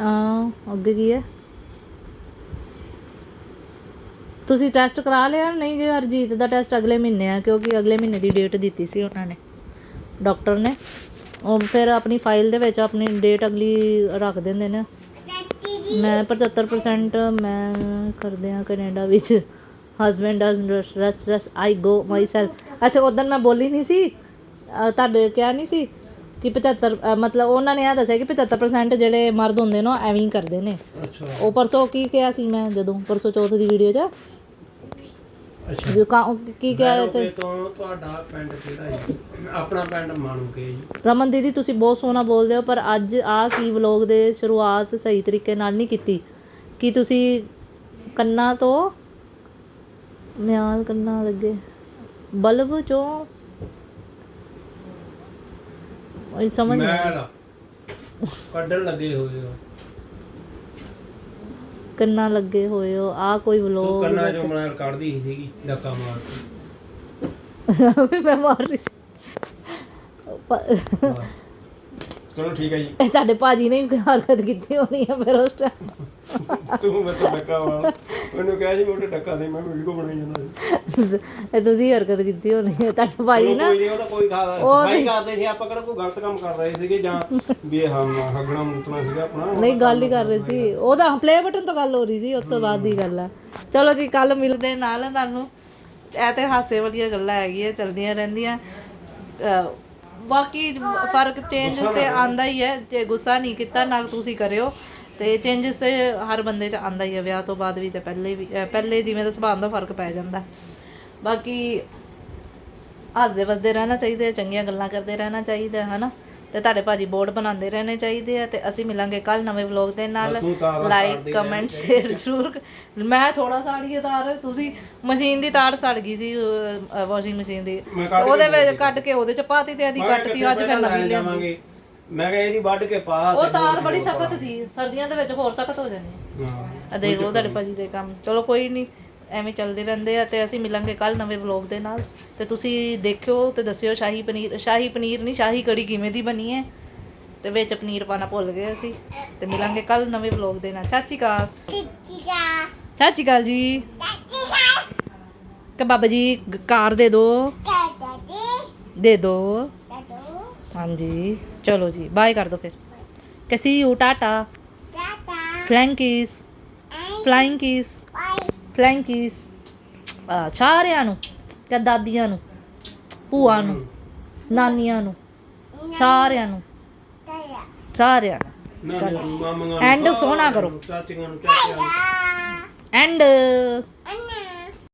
ਆ ਅੱਗੇ ਕੀ ਹੈ? ਤੁਸੀਂ ਟੈਸਟ ਕਰਾ ਲਿਆ? ਨਹੀਂ ਜੀ ਹਰਜੀਤ ਦਾ ਟੈਸਟ ਅਗਲੇ ਮਹੀਨੇ ਆ ਕਿਉਂਕਿ ਅਗਲੇ ਮਹੀਨੇ ਦੀ ਡੇਟ ਦਿੱਤੀ ਸੀ ਉਹਨਾਂ ਨੇ ਡਾਕਟਰ ਨੇ। ਉਹ ਫਿਰ ਆਪਣੀ ਫਾਈਲ ਦੇ ਵਿੱਚ ਆਪਣੀ ਡੇਟ ਅਗਲੀ ਰੱਖ ਦਿੰਦੇ ਨੇ। ਮੈਂ 75% ਮੈਂ ਕਰਦੇ ਆ ਕੈਨੇਡਾ ਵਿੱਚ। ਹਸਬੈਂਡ ਡਸ ਰਸ ਰਸ ਆਈ ਗੋ ਮਾਈਸੈਲਫ ਅੱਛਾ ਉਦੋਂ ਮੈਂ ਬੋਲੀ ਨਹੀਂ ਸੀ ਤੁਹਾਡੇ ਕਿਹਾ ਨਹੀਂ ਸੀ ਕਿ 75 ਅਹ ਮਤਲਬ ਉਹਨਾਂ ਨੇ ਇਹ ਦੱਸਿਆ ਕਿ 75% ਜਿਹੜੇ ਮਰਦ ਹੁੰਦੇ ਨੇ ਉਹ ਐਵੇਂ ਹੀ ਕਰਦੇ ਨੇ। ਅੱਛਾ। ਉਹ ਪਰਸੋਂ ਕੀ ਕਿਹਾ ਸੀ ਮੈਂ ਜਦੋਂ? ਪਰਸੋਂ ਚੌਥ ਦੀ ਵੀਡੀਓ 'ਚ। ਅੱਛਾ। ਜੋ ਕਾ- ਕੀ ਕਿਹਾ ਤੇ? ਤੇ ਤੋਂ ਤੁਹਾਡਾ ਪਿੰਡ ਕਿਹੜਾ ਹੈ ਆਪਣਾ ਪਿੰਡ ਮਾਣੂਕੇ ਜੀ। ਰਮਨ ਦੀਦੀ ਤੁਸੀਂ ਬਹੁਤ ਸੋਹਣਾ ਬੋਲਦੇ ਹੋ ਪਰ ਅੱਜ ਆ ਕੀ ਵਲੌਗ ਦੇ ਸ਼ੁਰੂਆਤ ਸਹੀ ਤਰੀਕੇ ਨਾਲ ਨਹੀਂ ਕੀਤੀ। ਕਿ ਤੁਸੀਂ ਕੰਨਾਂ ਤੋਂ ਮਿਆਲ ਕੰਨਾਂ ਲੱਗੇ? ਬਲਬ ਚੋਂ? ਉਹ ਸਮਝ ਨਹੀਂ। ਮੈਲ ਕੱਢਣ ਲੱਗੇ ਹੋਏ ਹੋ ਕੰਨਾਂ ਲੱਗੇ ਹੋਏ ਹੋ ਆ ਕੋਈ ਤੂੰ ਵਲੌਗ ਕੰਨਾਂ ਚੋਂ ਮੈਲ ਕੱਢਦੀ ਸੀਗੀ ਡੱਕਾ ਮਾਰ ਕੇ। [laughs] ਵੀ ਮੈਂ ਮਾਰ ਰਹੀ ਸੀ। ਪ- ਬਸ। ਚਲੋ ਠੀਕ ਹੈ ਜੀ। ਇਹ ਤੁਹਾਡੇ ਭਾਜੀ ਨੇ ਵੀ ਹਰਕਤ ਕੀਤੀ ਹੋਣੀ ਹੈ ਫਿਰ ਉਸ ਟਾਈਮ ਤੂੰ ਮੈਂ ਤਾਂ ਡੱਕਾ ਵਾਲਾ ਉਹਨੂੰ ਕਿਹਾ ਸੀ ਮੋਟੇ ਡੱਕਾ ਦੇ ਮੈਂ ਵੀਡੀਓ ਬਣਾਈ ਜਾਂਦਾ ਸੀ। ਇਹ ਤੁਸੀਂ ਹਰਕਤ ਕੀਤੀ ਹੋਣੀ ਹੈ ਤੁਹਾਡੇ ਚਲੋ ਨਾ। ਕੋਈ ਨਹੀਂ ਉਹ ਤਾਂ ਕੋਈ ਖਾ ਸਫ਼ਾਈ ਕਰਦੇ ਸੀ ਆਪਾਂ ਕਿਹੜਾ ਕੋਈ ਗਲਤ ਕੰਮ ਕਰ ਰਹੇ ਸੀਗੇ ਜਾਂ ਵੀ ਇਹ ਹਮ ਹੱਗਣਾ ਮੂਤਣਾ ਸੀਗਾ ਆਪਣਾ ਨਹੀਂ ਗੱਲ ਹੀ ਕਰ ਰਹੇ ਸੀ। ਉਹਦਾ ਪਲੇ ਬਟਨ ਤੋਂ ਗੱਲ ਹੋ ਰਹੀ ਸੀ ਉਸ ਤੋਂ ਬਾਅਦ ਦੀ ਗੱਲ ਹੈ ਚਲੋ ਜੀ ਕੱਲ ਮਿਲਦੇ ਨਾਲ ਤੁਹਾਨੂੰ। ਇਹ ਤੇ ਹਾਸੇ ਵਾਲੀਆਂ ਗੱਲਾਂ ਹੈਗੀਆਂ ਚਲਦੀਆਂ ਰਹਿੰਦੀਆਂ। ਅਹ ਬਾਕੀ ਫ਼ਰਕ ਚੇਂਜ ਤੇ ਆਂਦਾ ਹੀ ਹੈ ਜੇ ਗੁੱਸਾ ਨਹੀਂ ਕੀਤਾ ਨਾਲ ਤੁਸੀਂ ਕਰਿਓ। ਤੇ ਚੇਂਜਸ ਤੇ ਹਰ ਬੰਦੇ 'ਚ ਆਂਦਾ ਹੀ ਹੈ ਵਿਆਹ ਤੋਂ ਬਾਅਦ ਵੀ ਤੇ ਪਹਿਲੇ ਵੀ ਅਹ ਪਹਿਲੇ ਜਿਵੇਂ ਦਾ ਸੁਭਾਅ ਦਾ ਫ਼ਰਕ ਪੈ ਜਾਂਦਾ। ਬਾਕੀ ਹੱਸਦੇ ਵਸਦੇ ਰਹਿਣਾ ਚਾਹੀਦਾ ਹੈ, ਚੰਗੀਆਂ ਗੱਲਾਂ ਕਰਦੇ ਰਹਿਣਾ ਚਾਹੀਦਾ ਹੈ ਹਨਾ? ਤੇ ਤੁਹਾਡੇ ਭਾਜੀ ਬੋਰਡ ਬਣਾਉਂਦੇ ਰਹਿਣੇ ਚਾਹੀਦੇ ਆ ਤੇ ਅਸੀਂ ਮਿਲਾਂਗੇ ਕੱਲ ਨਵੇਂ ਵਲੌਗ ਦੇ ਨਾਲ। ਤੂੰ ਤਾਰਾਂ ਲਾਈਕ ਕਮੈਂਟ ਸ਼ੇਅਰ ਜ਼ਰੂਰ ਕ- ਮੈਂ ਥੋੜਾ ਸਾੜੀ ਤਾਰ ਤੁਸੀਂ ਮਸ਼ੀਨ ਦੀ ਤਾਰ ਸੜ ਗਈ ਸੀ ਵਾਸ਼ਿੰਗ ਮਸ਼ੀਨ ਦੀ। ਮੈਂ ਕੱਢ ਕੇ ਉਹਦੇ ਵਿੱਚ ਕੱਢ ਕੇ ਉਹਦੇ ਚ ਪਾਤੀ ਤੇ ਕਿਹਾ ਕੱਟਤੀ ਅੱਜ ਫਿਰ ਨਵੀਂ ਲਿਆਂਦੀ। ਮੈਂ ਕਿਹਾ ਇਹਦੀ ਵੱਢ ਕੇ ਪਾ ਉਹ ਤੇ ਤਾਰ ਬੜੀ ਸਖਤ ਸੀ ਸਰਦੀਆਂ ਦੇ ਵਿੱਚ ਹੋਰ ਸਖਤ ਹੋ ਜਾਂਦੀ ਹੈ ਆ ਦੇਖ ਲਓ ਤੁਹਾਡੇ ਭਾਜੀ ਦੇ ਕੰਮ। ਚਲੋ ਕੋਈ ਨਹੀਂ ਐਵੇਂ ਚੱਲਦੇ ਰਹਿੰਦੇ ਆ ਤੇ ਅਸੀਂ ਮਿਲਾਂਗੇ ਕੱਲ ਨਵੇਂ ਵਲੌਗ ਦੇ ਨਾਲ। ਤੇ ਤੁਸੀਂ ਦੇਖਿਓ ਤੇ ਦੱਸਿਓ ਸ਼ਾਹੀ ਪਨੀਰ ਸ਼ਾਹੀ ਪਨੀਰ ਨਹੀਂ ਸ਼ਾਹੀ ਕੜੀ ਕਿਵੇਂ ਦੀ ਬਣੀ ਹੈ। ਤੇ ਵਿੱਚ ਪਨੀਰ ਪਾਣਾ ਭੁੱਲ ਗਏ ਅਸੀਂ। ਤੇ ਮਿਲਾਂਗੇ ਕੱਲ ਨਵੇਂ ਵਲੌਗ ਦੇ ਨਾਲ। ਚਾਚੀ ਕਾਲ ਚਾਚੀ ਕਾਲ ਜੀ। ਕਿ ਬਾਬਾ ਜੀ ਗ- ਕਾਰ ਦੇ ਦੋ। ਦੇ ਦੋ। ਹਾਂਜੀ। ਚਲੋ ਜੀ ਬਾਏ ਕਰ ਦੋ ਫਿਰ। ਕੈਸੀ ਯੂ ਟਾਟਾ? ਫਲੈਂਕੀਸ ਫਲਾਈਂਗ ਕੀਸ ਫਲਾਈਂਗ ਕੀਸ ਆ ਸਾਰਿਆਂ ਨੂੰ ਤੇ ਦਾਦੀਆਂ ਨੂੰ ਭੂਆ ਨੂੰ ਨਾਨੀਆਂ ਨੂੰ ਸਾਰਿਆਂ ਨੂੰ। ਸਾਰਿਆਂ ਨੂੰ। ਐਂਡ ਸੋਹਣਾ ਕਰੋ। ਐਂਡ